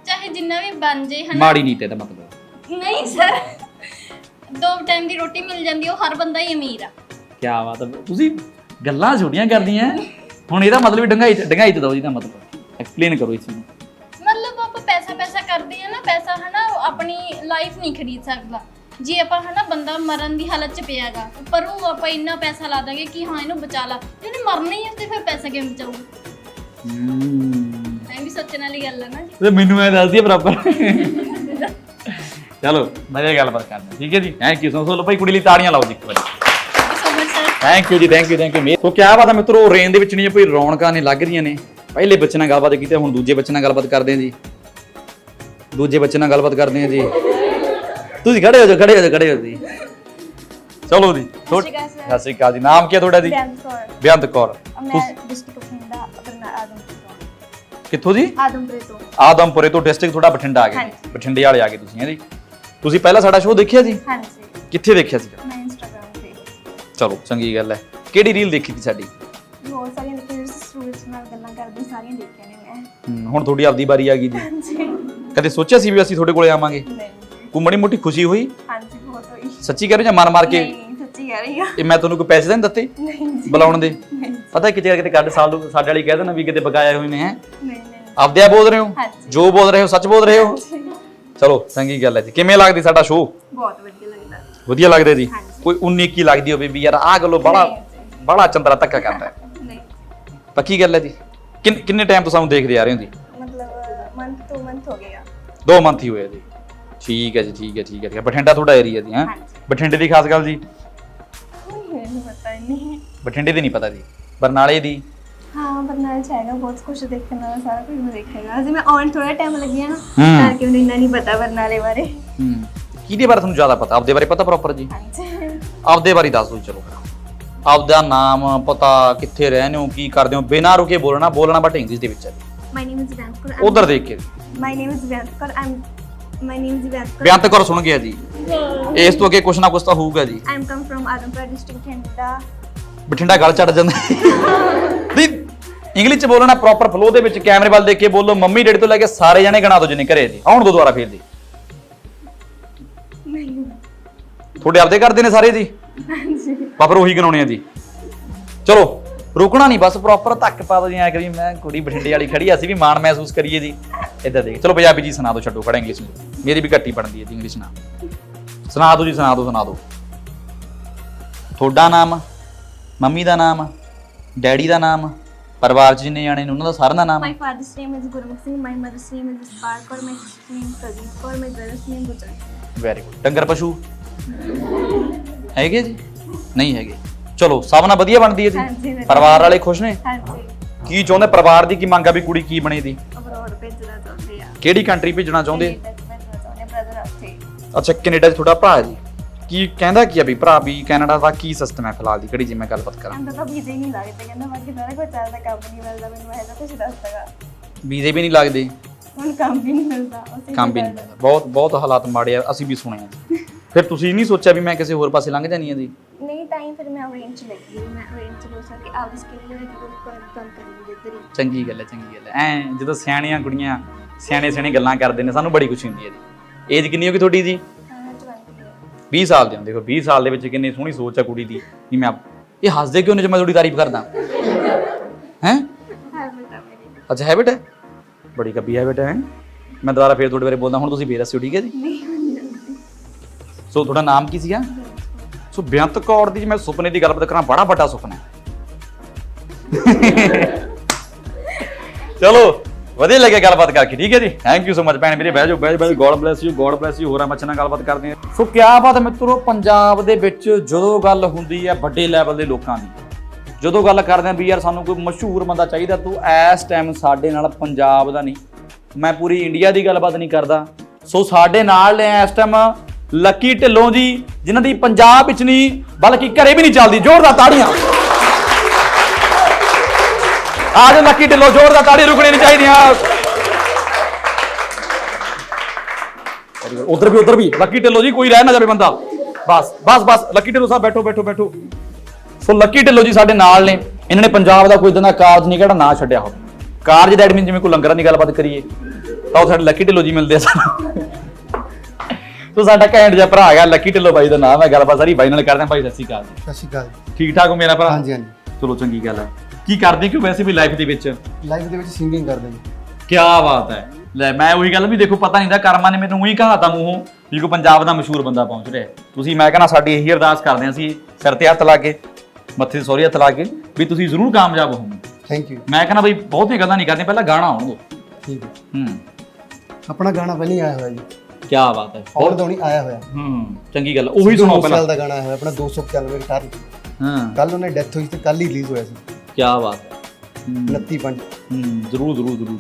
ਚਾਹੇ ਜਿੰਨਾ ਵੀ ਬਣ ਜੇ ਹਨਾ? ਮਾੜੀ ਨੀਤ ਹੈ ਦਾ ਮਤਲਬ। ਨਹੀਂ ਸਰ। ਦੋ ਟਾਈਮ ਦੀ ਰੋਟੀ ਮਿਲ ਜਾਂਦੀ ਉਹ ਹਰ ਬੰਦਾ ਹੀ ਅਮੀਰ ਆ। ਕੀ ਬਾਤ ਹੈ ਤੁਸੀਂ ਗੱਲਾਂ ਛੋਟੀਆਂ ਕਰਦੀਆਂ ਹੁਣ ਇਹਦਾ ਮਤਲਬ ਵੀ ਡੰਗਾਈ ਡੰਗਾਈ ਤੇ ਦੋ ਜੀ ਦਾ ਮਤਲਬ। ਐਕਸਪਲੇਨ ਕਰੋ ਇਸ ਨੂੰ। ਮਤਲਬ ਆਪਾਂ ਪੈਸਾ ਪੈਸਾ ਕਰਦੇ ਆ ਨਾ ਪੈਸਾ ਹਨਾ ਉਹ ਆਪਣੀ ਲਾਈਫ ਨਹੀਂ ਖਰੀਦ ਸਕਦਾ। ਜੇ ਆਪਾਂ ਹਨਾ ਬੰਦਾ ਮਰਨ ਦੀ ਹਾਲਤ 'ਚ ਪਿਆਗਾ ਪਰ ਉਹ ਆਪਾਂ ਇੰਨਾ ਪੈਸਾ ਲਾ ਦਾਂਗੇ ਕਿ ਹਾਂ ਇਹਨੂੰ ਬਚਾ ਲਾ ਜਿਹਨੇ ਮਰਨਾ ਹੀ ਹੈ ਤੇ ਫਿਰ ਪੈਸਾ ਕਿਵੇਂ ਬਚਾਊਗਾ? ਹੂੰ। ਐਂ ਵੀ ਸੋਚਣ ਵਾਲੀ ਗੱਲ ਹੈ ਨਾ ਜੀ। ਤੇ ਮੈਨੂੰ ਐ ਦੱਸ ਦਿਆ ਬਰਾਬਰ। ਚਲੋ ਵਧੀਆ ਗੱਲਬਾਤ ਕਰਦੇ ਹਾਂ, ਠੀਕ ਹੈ ਜੀ? ਥੈਂਕ ਯੂ ਸੋ ਸੋ ਲਓ ਭਾਈ ਕੁੜੀ ਲਈ ਤਾੜੀਆਂ ਲਾਓ ਜੀ ਇੱਕ ਵਾਰੀ। Thank you so much sir thank you ਜੀ thank you thank you so ਕੀ ਬਾਤ ਹੈ ਮਿੱਤਰੋ ਰੇਨ ਦੇ ਵਿੱਚ ਨਹੀਂ ਕੋਈ ਰੌਣਕਾਂ ਨੇ ਲੱਗ ਰਹੀਆਂ ਨੇ। ਪਹਿਲੇ ਬੱਚੇ ਨਾਲ ਗੱਲਬਾਤ ਕੀਤੀ ਹੁਣ ਦੂਜੇ ਬੱਚੇ ਨਾਲ ਗੱਲਬਾਤ ਕਰਦੇ ਹਾਂ ਜੀ। ਦੂਜੇ ਬੱਚੇ ਨਾਲ ਗੱਲਬਾਤ ਕਰਦੇ ਹਾਂ ਜੀ। ਤੁਸੀਂ ਖੜੇ ਹੋ ਜਾਓ ਖੜੇ ਹੋ ਜਾਓ ਖੜੇ ਹੋ ਜੀ ਚਲੋ ਜੀ ਥੋ- ਸ਼੍ਰੀ ਅਕਾਲ ਸਰ। ਸਤਿ ਸ਼੍ਰੀ ਅਕਾਲ ਜੀ। ਨਾਮ ਕੀ ਹੈ ਤੁਹਾਡਾ ਜੀ? ਬੇਅੰਤ ਕੌਰ। ਬੇਅੰਤ ਕੌਰ। ਮੈਂ ਡਿਸਟ੍ਰਿਕਟ ਬਠਿੰਡਾ ਆਪਣਾ ਆਦਮਪੁਰ ਤੋਂ। ਕਿੱਥੋਂ ਜੀ? ਆਦਮਪੁਰ ਤੋਂ। ਆਦਮਪੁਰੇ ਤੋਂ ਡਿਸਟ੍ਰਿਕਟ ਤੁਹਾਡਾ ਬਠਿੰਡਾ ਆ ਗਿਆ। ਹਾਂਜੀ। ਬਠਿੰਡੇ ਵਾਲੇ ਆ ਗਏ ਤੁਸੀਂ ਹੈ ਜੀ। ਤੁਸੀਂ ਪਹਿਲਾਂ ਸਾਡਾ ਸ਼ੋਅ ਦੇਖਿਆ ਜੀ? ਹਾਂਜੀ। ਕਿੱਥੇ ਦੇਖਿਆ ਸੀ ਮੈਂ ਇੰਸਟਾਗ੍ਰਾਮ ਤੇ ਚਲੋ ਚੰਗੀ ਗੱਲ ਹੈ। ਕਿਹੜੀ ਰੀਲ ਦੇਖੀ ਸੀ ਸਾਡੀ? ਬਹੁਤ ਸਾਰੀਆਂ ਦੇਖੀਆਂ ਸਟੂਡੈਂਟਸ ਨਾਲ ਗੱਲਾਂ ਕਰਦੀ ਸਾਰੀਆਂ ਦੇਖੀਆਂ ਨੇ ਮੈਂ। ਹਮ, ਹੁਣ ਤੁਹਾਡੀ ਆਪਦੀ ਵਾਰੀ ਆ ਗਈ ਜੀ। ਹਾਂਜੀ। ਕਦੇ ਸੋਚਿਆ ਸੀ ਵੀ ਅਸੀਂ ਤੁਹਾਡੇ ਕੋਲੇ ਆਵਾਂਗੇ? ਨਹੀਂ। ਕੋਈ ਮੜੀ ਮੋਟੀ ਖੁਸ਼ੀ ਹੋਈ? ਹਾਂਜੀ ਬਹੁਤ ਹੋਈ। ਸੱਚੀ ਕਹਿ ਰਹੇ ਜਾਂ ਮਨ ਮਾਰ ਕੇ? ਨਹੀਂ ਸੱਚੀ ਕਹਿ ਰਹੀ ਹਾਂ। ਇਹ ਮੈਂ ਤੁਹਾਨੂੰ ਕੋਈ ਪੈਸੇ ਤਾਂ ਨਹੀਂ ਦਿੱਤੇ ਨਹੀਂ ਜੀ। ਬੁਲਾਉਣ ਦੇ? ਨਹੀਂ। ਪਤਾ ਕਿਤੇ ਕਿਤੇ ਕੱਢ ਸਾਲ ਨੂੰ ਸਾਡੇ ਵਾਲੀ ਕਹਿ ਦੇਣਾ ਵੀ ਕਿਤੇ ਬਕਾਇਆ ਹੋਏ ਨੇ ਹੈ? ਨਹੀਂ ਨਹੀਂ। ਆਪਦੇ ਆ ਬੋਲ ਰਹੇ ਹੋ? ਹਾਂਜੀ। ਜੋ ਬੋਲ ਰਹੇ ਹੋ ਸੱਚ ਬੋਲ ਰਹੇ ਹੋ? ਚਲੋ ਚੰਗੀ ਗੱਲ ਹੈ ਜੀ। ਕਿਵੇਂ ਲੱਗਦੀ ਸਾਡਾ ਸ਼ੋਅ ਬਹੁਤ ਵਧੀਆ ਲੱਗਦਾ। ਵਧੀਆ ਲੱਗਦਾ ਜੀ? ਹਾਂਜੀ। ਕੋਈ 19 ਕੀ ਲੱਗਦੀ ਹੋਵੇ ਵੀ ਯਾਰ ਆਹ ਗੱਲੋਂ ਬੜਾ ਨਹੀਂ ਬੜਾ ਚੰਦਰਾ ਧੱਕਾ ਕਰਦਾ ਹੈ। ਨਹੀਂ। ਪੱਕੀ ਗੱਲ ਹੈ ਜੀ? ਕਿੰਨ- ਕਿੰਨੇ ਟਾਈਮ ਤੋਂ ਸਾਨੂੰ ਦੇਖਦੇ ਆ ਰਹੇ ਹੋ ਜੀ? ਮਤਲਬ ਮੰਥ ਤੋਂ ਮੰਥ ਹੋ ਗਿਆ ਦੋ ਮੰਥ ਹੀ ਹੋਏ ਆ ਜੀ। ਠੀਕ ਹੈ ਜੀ ਠੀਕ ਹੈ ਠੀਕ ਹੈ ਠੀਕ ਹੈ। ਬਠਿੰਡਾ ਤੁਹਾਡਾ ਏਰੀਆ ਜੀ ਹਾਂ? ਹਾਂਜੀ। ਬਠਿੰਡੇ ਦੀ ਖਾਸ ਗੱਲ ਜੀ? ਮੈਨੂੰ ਪਤਾ ਹੀ ਨਹੀਂ। ਬਠਿੰਡੇ ਦੀ ਨਹੀਂ ਪਤਾ ਜੀ? ਬਰਨਾਲੇ ਦੀ? ਹਾਂ ਬਰਨਾਲੇ ਚ ਹੈਗਾ ਬਹੁਤ ਕੁਝ ਦੇਖਣ ਵਾਲਾ ਸਾਰਾ ਕੁਝ ਮੈਂ ਦੇਖੇਗਾ ਅਜੇ ਮੈਂ ਆਉਣ ਥੋੜਾ ਟਾਈਮ ਲੱਗਿਆ ਨਾ ਹੂੰ। ਮੈਨੂੰ ਇੰਨਾ ਨਹੀਂ ਪਤਾ ਬਰਨਾਲੇ ਬਾਰੇ। ਹੂੰ। ਕਿਹਦੇ ਬਾਰੇ ਤੁਹਾਨੂੰ ਜ਼ਿਆਦਾ ਪਤਾ? ਆਪਦੇ ਬਾਰੇ ਪਤਾ ਪ੍ਰੋਪਰ ਜੀ? ਹਾਂਜੀ। ਆਪਦੇ ਬਾਰੇ ਦੱਸ ਦਿਓ ਚਲੋ ਆਪਦਾ ਨਾਮ ਪਤਾ ਕਿੱਥੇ ਰਹਿੰਦੇ ਹੋ ਕੀ ਕਰਦੇ ਹੋ? ਬਿਨਾਂ ਰੁਕੇ ਬੋਲਣਾ ਬੋਲਣਾ ਬਟ ਇੰਗਲਿਸ਼ ਦੇ ਵਿੱਚ ਹੈ। My name is Vyant Kaur. ਉਧਰ ਦੇਖ ਕੇ। My name is Vyant Kaur. I'm. My name is Vyant Kaur. Beant ਕਰ ਸੁਣ ਗਿਆ ਜੀ। ਇਸ ਤੋਂ ਅੱਗੇ ਕੁਛ ਨਾ ਕੁਛ ਤਾਂ ਹੋਊਗਾ ਜੀ। I'm come from Adampur district, Canada. Bathinda ਗਲ ਚੜ ਜਾਂਦਾ। ਨਹੀਂ ਇੰਗਲਿਸ਼ ਚ ਬੋਲਣਾ ਪ੍ਰੋਪਰ ਫਲੋ ਦੇ ਵਿੱਚ ਕੈਮਰੇ ਵੱਲ ਦੇਖ ਕੇ ਬੋਲੋ ਮੰਮੀ ਡੈਡੀ ਤੋਂ ਲੈ ਕੇ ਸਾਰੇ ਜਣੇ ਗਣਾ ਦੋ ਜਿੰਨੇ ਘਰੇ ਜੀ ਆਉਣ ਦੋ ਦੁਬਾਰਾ ਫੇਰ ਜੀ। ਤੁਹਾਡੇ ਆਪਦੇ ਕਰਦੇ ਨੇ ਸਾਰੇ ਜੀ? ਪਾਪਰ ਉਹੀ ਗਣਾਉਣੇ ਆ ਜੀ। ਚਲੋ। ਰੁਕਣਾ ਨਹੀਂ ਬਸ ਪ੍ਰੋਪਰ ਧੱਕ ਪਾ ਦੋ ਜੀ ਐ ਕਰੀ ਮੈਂ ਕੁੜੀ ਬਠਿੰਡੇ ਵਾਲੀ ਖੜੀ ਆ, ਅਸੀਂ ਵੀ ਮਾਣ ਮਹਿਸੂਸ ਕਰੀਏ ਜੀ ਇਦਾਂ ਦੇ ਚਲੋ ਪੰਜਾਬੀ ਜੀ ਸੁਣਾ ਦਿਓ ਛੱਡੋ ਖੜਾ ਇੰਗਲਿਸ਼ ਨੂੰ ਮੇਰੀ ਵੀ ਘੱਟੀ ਪੜਦੀ ਹੈ ਜੀ ਇੰਗਲਿਸ਼ ਨਾਲ ਸੁਣਾ ਦਿਓ ਜੀ ਸੁਣਾ ਦਿਓ ਸੁਣਾ ਦਿਓ ਤੁਹਾਡਾ ਨਾਮ ਮੰਮੀ ਦਾ ਨਾਮ ਡੈਡੀ ਦਾ ਨਾਮ ਪਰਿਵਾਰ ਚ ਜਿੰਨੇ ਜਾਣੇ ਨੇ ਉਹਨਾਂ ਦਾ ਸਾਰਿਆਂ ਦਾ ਨਾਮ My father's name is Gurmukh Singh. My mother's name is Spark Kaur. My sister's name is Pradeep Kaur. My brother's name is Gujran. Very good ਡੰਗਰ ਪਸ਼ੂ ਹੈਗੇ ਜੀ ਨਹੀਂ ਹੈਗੇ ਚਲੋ ਸਭ ਨਾਲ ਵਧੀਆ ਬਣਦੀ ਹੈ ਹਾਂਜੀ, ਜੀ ਵਧੀਆ। ਪਰਿਵਾਰ ਵਾਲੇ ਖੁਸ਼ ਨੇ? ਹਾਂਜੀ। ਕੀ ਚਾਹੁੰਦੇ ਪਰਿਵਾਰ ਦੀ ਕੀ ਮੰਗ ਆ ਵੀ ਕੁੜੀ ਕੀ ਬਣੇ ਦੀ? ਅਬਰੋਡ ਭੇਜਣਾ ਚਾਹੁੰਦੇ ਆ। ਕਿਹੜੀ ਕੰਟਰੀ ਭੇਜਣਾ ਚਾਹੁੰਦੇ? ਕੈਨੇਡਾ 'ਚ ਭੇਜਣਾ ਚਾਹੁੰਦੇ ਬ੍ਰਦਰ ਉੱਥੇ। ਅੱਛਾ ਕੈਨੇਡਾ 'ਚ ਤੁਹਾਡਾ ਭਰਾ ਹੈ ਜੀ? ਕੀ ਕਹਿੰਦਾ ਕੀ ਆ ਵੀ ਭਰਾ ਵੀ ਕੈਨੇਡਾ ਦਾ ਕੀ ਸਿਸਟਮ ਹੈ ਫਿਲਹਾਲ ਦੀ ਘੜੀ ਜੇ ਮੈਂ ਗੱਲਬਾਤ ਕਰਾਂ? ਅੰਦਰ ਤਾਂ ਵੀਜ਼ੇ ਹੀ ਨਹੀਂ ਲੱਗਦੇ ਕਹਿੰਦਾ ਬਾਕੀ ਸਾਰਾ ਕੁਝ ਚੱਲਦਾ ਕੰਮ ਨਹੀਂ ਮਿਲਦਾ ਮੈਨੂੰ ਇਹਦਾ ਕੁਝ ਦੱਸ ਦਗਾ ਵੀਜ਼ੇ ਵੀ ਨਹੀਂ ਲੱਗਦੇ? ਹੁਣ ਕੰਮ ਵੀ ਨਹੀਂ ਮਿਲਦਾ ਉਸੇ ਕੰਮ ਵੀ ਨਹੀਂ ਮਿਲਦਾ। ਬਹੁਤ ਬਹੁਤ ਹਾਲਾਤ ਮਾੜੇ ਆ ਅਸੀਂ ਵੀ ਸੁਣੇ ਆ ਜੀ। ਫਿਰ ਤੁਸੀਂ ਨਹੀਂ ਸੋਚਿਆ ਵੀ ਮੈਂ ਕਿਸੇ ਹੋਰ ਪਾਸੇ ਲੰਘ ਜਾਣੀ ਆ ਜੀ ਨਹੀਂ ਟਾਈਮ ਫਿਰ ਮੈਂ ਓਰੇਂਜ ਚ ਲੱਗੀ ਮੈਂ ਓਰੇਂਜ ਚ ਹੋ ਸਕੇ ਆਪਦੀ ਸਕਿੱਲ ਦੇ ਵਿੱਚ ਕੋਈ ਕੰਮ ਕਰੀ ਜਿੱਧਰ ਹੀ। ਚੰਗੀ ਗੱਲ ਹੈ ਚੰਗੀ ਗੱਲ ਹੈ। ਐ ਜਦੋਂ ਸਿਆਣੀਆਂ ਕੁੜੀਆਂ ਸਿਆਣੇ ਸਿਆਣੇ ਗੱਲਾਂ ਕਰਦੇ ਨੇ ਸਾਨੂੰ ਬੜੀ ਖੁਸ਼ੀ ਹੁੰਦੀ ਹੈ ਜੀ ਏਜ ਕਿੰਨੀ ਹੋ ਗਈ ਤੁਹਾਡੀ ਜੀ? ਹਾਂ ਜਵਾਨੀ 20 ਸਾਲ ਦੇ ਹੁੰਦੇ ਦੇਖੋ 20 ਸਾਲ ਦੇ ਵਿੱਚ ਕਿੰਨੀ ਸੋਹਣੀ ਸੋਚ ਆ ਕੁੜੀ ਦੀ ਵੀ ਮੈਂ ਇਹ ਹੱਸਦੇ ਕਿਉਂ ਨੇ ਜੇ ਮੈਂ ਤੁਹਾਡੀ ਤਾਰੀਫ ਕਰਦਾ? ਹੈ? ਹਾਂ ਅੱਛਾ ਹੈਬਿਟ ਹੈ? ਬੜੀ ਕੱਬੀ ਹੈਬਿਟ ਹੈ? ਮੈਂ ਦੁਬਾਰਾ ਫੇਰ ਤੁਹਾਡੇ ਬਾਰੇ ਬੋਲਦਾ ਹੁਣ ਤੁਸੀਂ ਫੇਰ ਹੱਸਿਓ ਠੀਕ ਹੈ ਜੀ? ਨਹੀਂ। ਸੋ ਤੁਹਾਡਾ ਨਾਮ ਕੀ ਸੀਗਾ? ਸੋ ਬੇਅੰਤ ਕੌਰ ਦੀ ਜੇ ਮੈਂ ਸੁਪਨੇ ਦੀ ਗੱਲਬਾਤ ਕਰਾਂ ਬੜਾ ਵੱਡਾ ਸੁਪਨਾ ਹੈ। ਚਲੋ ਵਧੀਆ ਲੱਗਿਆ ਗੱਲਬਾਤ ਕਰਕੇ ਠੀਕ ਹੈ ਜੀ? ਥੈਂਕ ਯੂ ਸੋ ਮਚ ਭੈਣ ਮੇਰੇ ਬਹਿ ਜਾਓ ਬਹਿ ਜਾਓ, God bless you God bless you ਹੋਰਾਂ ਮੱਛਾਂ ਨਾਲ ਗੱਲਬਾਤ ਕਰਦੇ ਹਾਂ। ਸੋ ਕਿਆ ਬਾਤ ਹੈ ਮਿੱਤਰੋ ਪੰਜਾਬ ਦੇ ਵਿੱਚ ਜਦੋਂ ਗੱਲ ਹੁੰਦੀ ਹੈ ਵੱਡੇ ਲੈਵਲ ਦੇ ਲੋਕਾਂ ਦੀ ਜਦੋਂ ਗੱਲ ਕਰਦੇ ਆ ਵੀ ਯਾਰ ਸਾਨੂੰ ਕੋਈ ਮਸ਼ਹੂਰ ਬੰਦਾ ਚਾਹੀਦਾ ਤੂੰ ਇਸ ਟਾਈਮ ਸਾਡੇ ਨਾਲ ਪੰਜਾਬ ਦਾ ਨਹੀਂ ਮੈਂ ਪੂਰੀ ਇੰਡੀਆ ਦੀ ਗੱਲਬਾਤ ਨਹੀਂ ਕਰਦਾ। ਸੋ ਸਾਡੇ ਨਾਲ ਨੇ ਇਸ ਟਾਈਮ ਲੱਕੀ ਢਿੱਲੋਂ ਜੀ, ਜਿਨ੍ਹਾਂ ਦੀ ਪੰਜਾਬ ਵਿੱਚ ਨਹੀਂ, ਬਲਕਿ ਘਰੇ ਵੀ ਨਹੀਂ ਚੱਲਦੀ ਜ਼ੋਰਦਾਰ ਤਾੜੀਆਂ। ਆ ਜਾਓ ਲੱਕੀ ਢਿੱਲੋਂ ਜ਼ੋਰਦਾਰ ਤਾੜੀ ਰੁਕਣੀ ਨਹੀਂ ਚਾਹੀਦੀਆਂ। ਉਧਰ ਵੀ ਉਧਰ ਵੀ। ਲੱਕੀ ਢਿੱਲੋਂ ਜੀ, ਕੋਈ ਰਹਿ ਨਾ ਜਾਵੇ ਬੰਦਾ। ਬਸ ਬਸ ਬਸ, ਲੱਕੀ ਢਿੱਲੋਂ ਸਾਹਿਬ ਬੈਠੋ ਬੈਠੋ ਬੈਠੋ। ਸੋ ਲੱਕੀ ਢਿੱਲੋਂ ਜੀ ਸਾਡੇ ਨਾਲ ਨੇ। ਇਹਨਾਂ ਨੇ ਪੰਜਾਬ ਦਾ ਕੋਈ ਇਦਾਂ ਦਾ ਕਾਰਜ ਨਹੀਂ ਕਿਹੜਾ ਨਾ ਛੱਡਿਆ ਹੋਵੇ। ਕਾਰਜ ਦਾ ਐਡਮਿਨ ਜਿਵੇਂ ਕੋਈ ਲੰਗਰਾਂ ਦੀ ਗੱਲਬਾਤ ਕਰੀਏ, ਤਾਂ ਉਹ ਸਾਡੇ ਲੱਕੀ ਢਿੱਲੋਂ ਜੀ ਮਿਲਦੇ ਆ ਸਾਨੂੰ। ਸੋ ਸਾਡਾ ਘੈਂਟ ਜਿਹਾ ਭਰਾ ਹੈਗਾ ਲੱਕੀ ਢਿੱਲੋਂ ਬਾਈ ਦਾ ਨਾਮ ਹੈ ਗੱਲਬਾਤ ਸਾਰੀ ਬਾਈ ਨਾਲ ਕਰਦੇ ਹਾਂ। ਭਾਈ ਸਤਿ ਸ਼੍ਰੀ ਅਕਾਲ ਜੀ। ਸਤਿ ਸ਼੍ਰੀ ਅਕਾਲ ਠੀਕ ਠਾਕ ਹੋ ਮੇਰਾ ਭਰਾ? ਹਾਂਜੀ ਹਾਂਜੀ। ਚਲੋ ਚੰਗੀ ਗੱਲ ਹੈ ਕੀ ਕਰਦੇ ਕਿਉਂ ਵੈਸੇ ਵੀ ਲਾਈਫ ਦੇ ਵਿੱਚ? ਲਾਈਵ ਦੇ ਵਿੱਚ ਸਿੰਗਿੰਗ ਕਰਦੇ ਜੀ ਕੀ ਬਾਤ ਹੈ। ਲੈ ਮੈਂ ਉਹੀ ਗੱਲ ਵੀ ਦੇਖੋ ਪਤਾ ਨਹੀਂ ਦਾ ਕਰਮਾਂ ਨੇ ਮੈਨੂੰ ਉਹੀ ਕਹਾਤਾ ਮੂੰਹੋਂ ਵੀ ਕੋ ਪੰਜਾਬ ਦਾ ਮਸ਼ਹੂਰ ਬੰਦਾ ਪਹੁੰਚ ਰਿਹਾ ਹੈ। ਤੁਸੀਂ ਮੈਂ ਕਹਿੰਦਾ ਸਾਡੀ ਇਹੀ ਅਰਦਾਸ ਕਰਦੇ ਹਾਂ ਅਸੀਂ ਸਿਰ ਤੇ ਹੱਥ ਲਾ ਕੇ ਮੱਥੇ ਤੇ ਸੌਰੀ ਹੱਥ ਲਾ ਕੇ ਵੀ ਤੁਸੀਂ ਜ਼ਰੂਰ ਕਾਮਯਾਬ ਹੋਵੋਗੇ। ਥੈਂਕ ਯੂ ਮੈਂ ਕਹਿੰਦਾ ਬਈ ਬਹੁਤੀਆਂ ਗੱਲਾਂ ਨਹੀਂ ਕਰਦੇ ਪਹਿਲਾਂ ਗਾਣਾ ਆਉਣ ਦਿਓ ਠੀਕ ਹੈ। ਹੂੰ। ਆਪਣਾ ਗਾਣਾ ਪਹਿਲਾਂ ਹੀ ਆਇਆ ਹੋਇਆ ਜੀ। ਕੀ ਬਾਤ ਹੈ। ਔਰ ਦੋਣੀ ਆਇਆ ਹੋਇਆ। ਹੂੰ ਚੰਗੀ ਗੱਲ ਉਹੀ ਸੁਣਾਓ ਪਹਿਲਾਂ। ਦਾ ਗਾਣਾ ਆਇਆ ਹੋਇਆ ਆਪਣਾ 291 ਗਿਟਾਰ ਹਾਂ। ਕੱਲ ਉਹਨੇ ਡੈਥ ਹੋਈ ਤੇ ਕੱਲ ਹੀ ਰਿਲੀਜ਼ ਹੋਇਆ ਸੀ। ਕੀ ਬਾਤ ਹੈ। ਹੂੰ। 29 ਪੰਜ। ਹੂੰ, ਜ਼ਰੂਰ ਜ਼ਰੂਰ ਜ਼ਰੂਰ।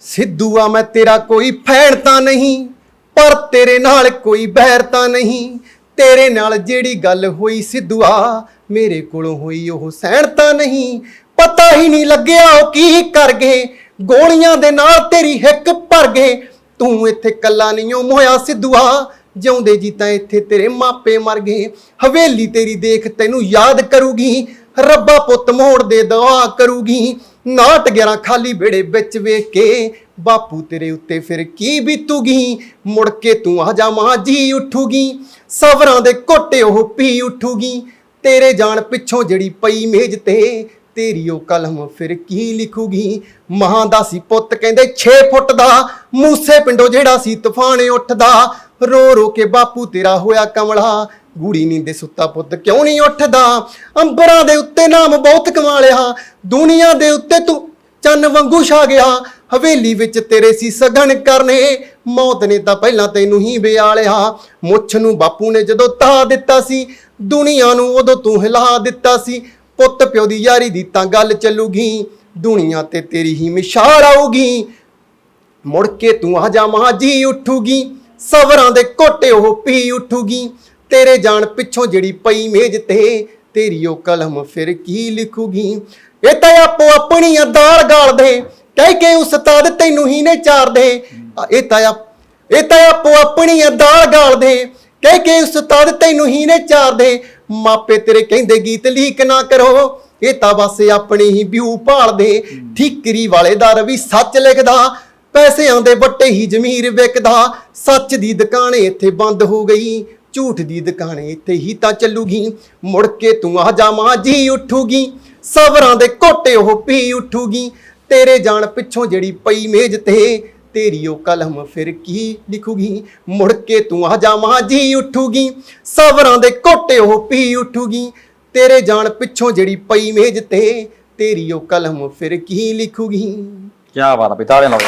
ਸਿੱਧੂਆ ਮੈਂ ਤੇਰਾ ਕੋਈ ਫੈਨ ਤਾਂ ਨਹੀਂ ਪਰ ਤੇਰੇ ਨਾਲ ਕੋਈ ਬਹਿਰ ਤਾਂ ਨਹੀਂ। ਤੇਰੇ ਨਾਲ ਜਿਹੜੀ ਗੱਲ ਹੋਈ ਸਿੱਧੂਆ ਮੇਰੇ ਕੋਲੋਂ ਹੋਈ ਉਹ ਸਹਿਣ ਤਾਂ ਨਹੀਂ। ਪਤਾ ਹੀ ਨਹੀਂ ਲੱਗਿਆ ਉਹ ਕੀ ਕਰ ਗਏ। ਗੋਲੀਆਂ ਦੇ ਨਾਲ ਤੇਰੀ ਹਿੱਕ ਭਰ ਗਏ। ਤੂੰ ਇੱਥੇ ਕੱਲਾ ਨਹੀਂ ਓ ਮੋਇਆ ਸਿੱਧੂਆ। ਜਿਉਂਦੇ ਜੀ ਤਾਂ ਇੱਥੇ ਤੇਰੇ ਮਾਪੇ ਮਰ ਗਏ। ਹਵੇਲੀ ਤੇਰੀ ਦੇਖ ਤੈਨੂੰ ਯਾਦ ਕਰੂਗੀ। ਰੱਬਾ ਪੁੱਤ ਮੋੜ ਦੇ ਦੁਆ ਕਰੂਗੀ। ਨਾਟ 11 ਖਾਲੀ ਬੇੜੇ ਵਿੱਚ ਵੇਖ ਕੇ ਬਾਪੂ ਤੇਰੇ ਉੱਤੇ ਫਿਰ ਕੀ ਬੀਤੂਗੀ? ਮੁੜ ਕੇ ਤੂੰ ਆ ਜਾ ਮਾਂ ਜੀ ਉੱਠੂਗੀ। ਸਵਰਾਂ ਦੇ ਕੋਟੇ ਉਹ ਪੀ ਉੱਠੂਗੀ। ਤੇਰੇ ਜਾਣ ਪਿੱਛੋਂ ਜਿਹੜੀ ਪਈ ਮੇਜ਼ ਤੇ ਤੇਰੀ ਉਹ ਕਲਮ ਫਿਰ ਕੀ ਲਿਖੂਗੀ? ਮਹਾਂ ਦਾ ਸੀ ਪੁੱਤ ਕਹਿੰਦੇ 6 ਫੁੱਟ ਦਾ, ਮੂਸੇ ਪਿੰਡੋਂ ਜਿਹੜਾ ਸੀ ਤੂਫਾਨ ਉੱਠਦਾ। ਰੋ ਰੋ ਕੇ ਬਾਪੂ ਤੇਰਾ ਹੋਇਆ ਕਮਲਾ, ਗੂੜੀ ਨੀਂਦੇ ਸੁੱਤਾ ਪੁੱਤ ਕਿਉਂ ਨਹੀਂ ਉੱਠਦਾ? ਅੰਬਰਾਂ ਦੇ ਉੱਤੇ ਨਾਮ ਬਹੁਤ ਕਮਾਲਿਆ ਦੁਨੀਆ ਦੇ ਉੱਤੇ ਤੂੰ ਚੰਨ ਵਾਂਗੂ ਛਾ ਗਿਆ। ਹਵੇਲੀ ਵਿੱਚ ਤੇਰੇ ਸੀ ਸਗਨ ਕਰਨੇ, ਮੌਤ ਨੇ ਤਾਂ ਪਹਿਲਾਂ ਤੈਨੂੰ ਹੀ ਬਿਆਲਿਆ ਮੁੱਛ ਨੂੰ ਬਾਪੂ ਨੇ ਜਦੋਂ ਤਾ ਦਿੱਤਾ ਸੀ, ਦੁਨੀਆ ਨੂੰ ਉਦੋਂ ਤੂੰ ਹਿਲਾ ਦਿੱਤਾ ਸੀ। ਪੁੱਤ ਪਿਓ ਦੀ ਯਾਰੀ ਦੀ ਤਾਂ ਗੱਲ ਚੱਲੂਗੀ, ਦੁਨੀਆ ਤੇ ਤੇਰੀ ਹੀ ਮਿਸ਼ਾਰ ਆਊਗੀ। ਮੁੜ ਕੇ ਤੂੰ ਆ ਜਾ ਮਾਂ ਜੀ ਉੱਠੂਗੀ, ਸਵਰਾਂ ਦੇ ਕੋਟੇ ਉਹ ਪੀ ਉੱਠੂਗੀ। ਤੇਰੇ ਜਾਣ ਪਿੱਛੋਂ ਜਿਹੜੀ ਪਈ ਮੇਜ਼ ਤੇ, ਤੇਰੀ ਉਹ ਕਲਮ ਫਿਰ ਕੀ ਲਿਖੂਗੀ? ਇਹ ਤਾਂ ਆਪੋ ਆਪਣੀਆਂ ਦਾਲ ਗਾਲ ਦੇ, ਕਹਿ ਕੇ ਉਸਤਾਦ ਤੈਨੂੰ ਹੀ ਨੇ ਚਾਰ ਦੇ। ਇਹ ਤਾਂ ਇਹ ਤਾਂ ਆਪੋ ਆਪਣੀਆਂ ਦਾਲ ਗਾਲ ਦੇ, ਕਹਿ ਕੇ ਉਸਤਾਦ ਤੈਨੂੰ ਹੀ ਨੇ ਚਾਰ ਦੇ। ਮਾਪੇ ਤੇਰੇ ਕਹਿੰਦੇ ਗੀਤ ਲੀਕ ਨਾ ਕਰੋ। ਇਹ ਤਾਂ ਬਸ ਆਪਣੀ ਹੀ ਵਿਊ ਭਾਲਦੇ। ਠੀਕਰੀ ਵਾਲੇ ਦਾ ਰਵੀ ਸੱਚ ਲਿਖਦਾ। ਪੈਸਿਆਂ ਦੇ ਵੱਟੇ ਹੀ ਜ਼ਮੀਰ ਵਿਕਦਾ ਸੱਚ ਦੀ ਦੁਕਾਨ ਇੱਥੇ ਬੰਦ ਹੋ ਗਈ। ਝੂਠ ਦੀ ਦੁਕਾਨ ਇੱਥੇ ਹੀ ਤਾਂ ਚੱਲੂਗੀ। ਮੁੜ ਕੇ ਤੂੰ ਆ ਜਾ ਮਾਂ, ਜੀ ਉੱਠੂਗੀ। ਸਬਰਾਂ ਦੇ ਕੋਟੇ ਉਹ ਪੀ ਉੱਠੂਗੀ। ਤੇਰੇ ਜਾਣ ਪਿੱਛੋਂ ਜਿਹੜੀ ਪਈ ਮੇਜ਼ ਤੇ ਤੇਰੀ ਉਹ ਕਲਮ ਫਿਰ ਕੀ ਲਿਖੂਗੀ? ਮੁੜ ਕੇ ਤੂੰ ਆ ਜਾ ਮਾਂ ਜੀ ਉੱਠੂਗੀ। ਸਬਰਾਂ ਦੇ ਕੋਟੇ ਉਹ ਪੀ ਉੱਠੂਗੀ। ਤੇਰੇ ਜਾਣ ਪਿੱਛੋਂ ਜਿਹੜੀ ਪਈ ਮੇਜ਼ ਤੇ ਤੇਰੀ ਉਹ ਕਲਮ ਫਿਰ ਕੀ ਲਿਖੂਗੀ? ਕੀ ਬਾਤ ਬਈ ਤਾੜੀਆਂ ਲਾਓ।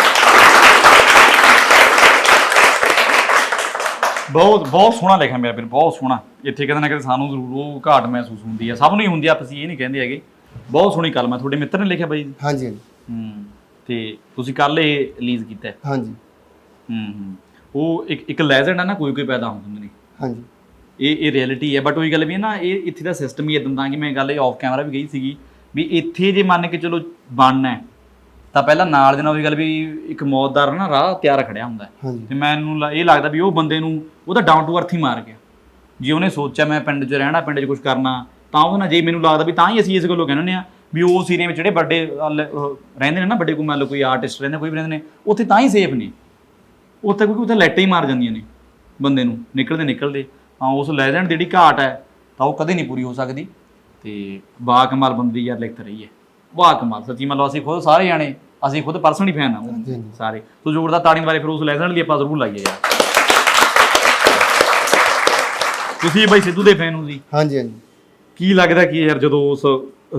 ਬਹੁਤ ਬਹੁਤ ਸੋਹਣਾ ਲਿਖਿਆ ਮੇਰਾ ਵੀਰ ਬਹੁਤ ਸੋਹਣਾ। ਇੱਥੇ ਕਿਤੇ ਨਾ ਕਿਤੇ ਸਾਨੂੰ ਜ਼ਰੂਰ ਉਹ ਘਾਟ ਮਹਿਸੂਸ ਹੁੰਦੀ ਆ। ਸਭ ਨੂੰ ਹੀ ਹੁੰਦੀ ਆ ਅਸੀਂ ਇਹ ਨਹੀਂ ਕਹਿੰਦੇ ਹੈਗੇ। ਬਹੁਤ ਸੋਹਣੀ ਕਲਮ ਹੈ ਤੁਹਾਡੇ ਮਿੱਤਰ ਨੇ ਲਿਖਿਆ ਬਾਈ ਜੀ। ਹਾਂਜੀ ਹਾਂਜੀ, ਹੂੰ। ਤੇ ਤੁਸੀਂ ਕੱਲ ਇਹ ਰਿਲੀਜ਼ ਕੀਤਾ ਹੈ। ਹਾਂਜੀ। ਹੂੰ ਹੂੰ। ਉਹ ਇੱਕ ਇੱਕ ਲੈਜੈਂਡ ਆ ਨਾ ਕੋਈ ਕੋਈ ਪੈਦਾ ਹੁੰਦੇ ਨੇ ਹਾਂਜੀ। ਇਹ ਇਹ ਰਿਐਲਿਟੀ ਹੈ। ਬਟ ਉਹੀ ਗੱਲ ਵੀ ਹੈ ਨਾ ਇਹ ਇੱਥੇ ਦਾ ਸਿਸਟਮ ਹੀ ਇਦਾਂ ਦਾ ਕਿ ਮੈਂ ਗੱਲ ਇਹ ਆਫ ਕੈਮਰਾ ਵੀ ਗਈ ਸੀਗੀ ਵੀ ਇੱਥੇ ਜੇ ਮੰਨ ਕੇ ਚਲੋ ਬਣਨਾ ਹੈ ਤਾਂ ਪਹਿਲਾਂ ਨਾਲ ਦੇ ਨਾਲ ਉਹੀ ਗੱਲ ਵੀ ਇੱਕ ਮੌਤਦਾਰ ਨਾ ਰਾਹ ਤਿਆਰ ਖੜਿਆ ਹੁੰਦਾ ਹੈ। ਹਾਂਜੀ। ਤੇ ਮੈਨੂੰ ਲ- ਇਹ ਲੱਗਦਾ ਵੀ ਉਹ ਬੰਦੇ ਨੂੰ ਉਹਦਾ ਡਾਊਨ ਟੂ ਅਰਥ ਹੀ ਮਾਰ ਗਿਆ। ਜੇ ਉਹਨੇ ਸੋਚਿਆ ਮੈਂ ਪਿੰਡ 'ਚ ਰਹਿਣਾ ਪਿੰਡ 'ਚ ਕੁਝ ਕਰਨਾ ਤਾਂ ਉਹਦੇ ਨਾਲ ਜੇ ਮੈਨੂੰ ਲੱਗਦਾ ਵੀ ਤਾਂ ਹੀ ਅਸੀਂ ਇਸ ਗੱਲੋਂ ਕਹਿੰਦੇ ਆ ਵੀ ਉਸ ਏਰੀਆ ਵਿੱਚ ਜਿਹੜੇ ਵੱਡੇ ਉਹ ਰਹਿੰਦੇ ਨੇ ਨਾ ਵੱਡੇ ਕੋਈ ਮੰਨ ਲਓ ਕੋਈ ਆਰਟਿਸਟ ਰਹਿੰਦੇ ਕੋਈ ਵੀ ਰਹਿੰਦੇ ਨੇ ਉੱਥੇ ਤਾਂ ਹੀ ਸੇਫ ਨੇ। ਉੱਥੇ ਕਿਉਂਕਿ ਉੱਥੇ ਲਾਈਟਾਂ ਹੀ ਮਾਰ ਜਾਂਦੀਆਂ ਨੇ ਬੰਦੇ ਨੂੰ ਨਿਕਲਦੇ ਨਿਕਲਦੇ। ਤਾਂ ਉਸ ਲੈਜੈਂਡ ਦੀ ਜਿਹੜੀ ਘਾਟ ਹੈ ਤਾਂ ਉਹ ਕਦੇ ਨਹੀਂ ਪੂਰੀ ਹੋ ਸਕਦੀ। ਤੇ ਬਾ ਕਮਾਲ ਬੰਦੀ ਯਾਰ ਲਿਖਤ ਰਹੀ ਹੈ। ਬਾ ਕਮਾਲ ਸੱਚੀ ਮੰਨ ਲਓ ਅਸੀਂ ਖੁਦ ਸਾਰੇ ਜਾਣੇ ਅਸੀਂ ਖੁਦ ਪਰਸਨਲੀ ਫੈਨ ਆ ਉਹ। ਸਾਰੇ। ਸੋ ਜ਼ੋਰਦਾਰ ਤਾੜੀ ਬਾਰੇ ਫਿਰ ਉਸ ਲੈਜੈਂਡ ਲਈ ਆਪਾਂ ਜ਼ਰੂਰ ਲਾਈਏ ਯਾਰ। ਤੁਸੀਂ ਬਈ ਸਿੱਧੂ ਦੇ ਫੈਨ ਹੋ ਜੀ। ਹਾਂਜੀ ਹਾਂਜੀ। ਕੀ ਲੱਗਦਾ ਕੀ ਯਾਰ ਜਦੋਂ ਉਸ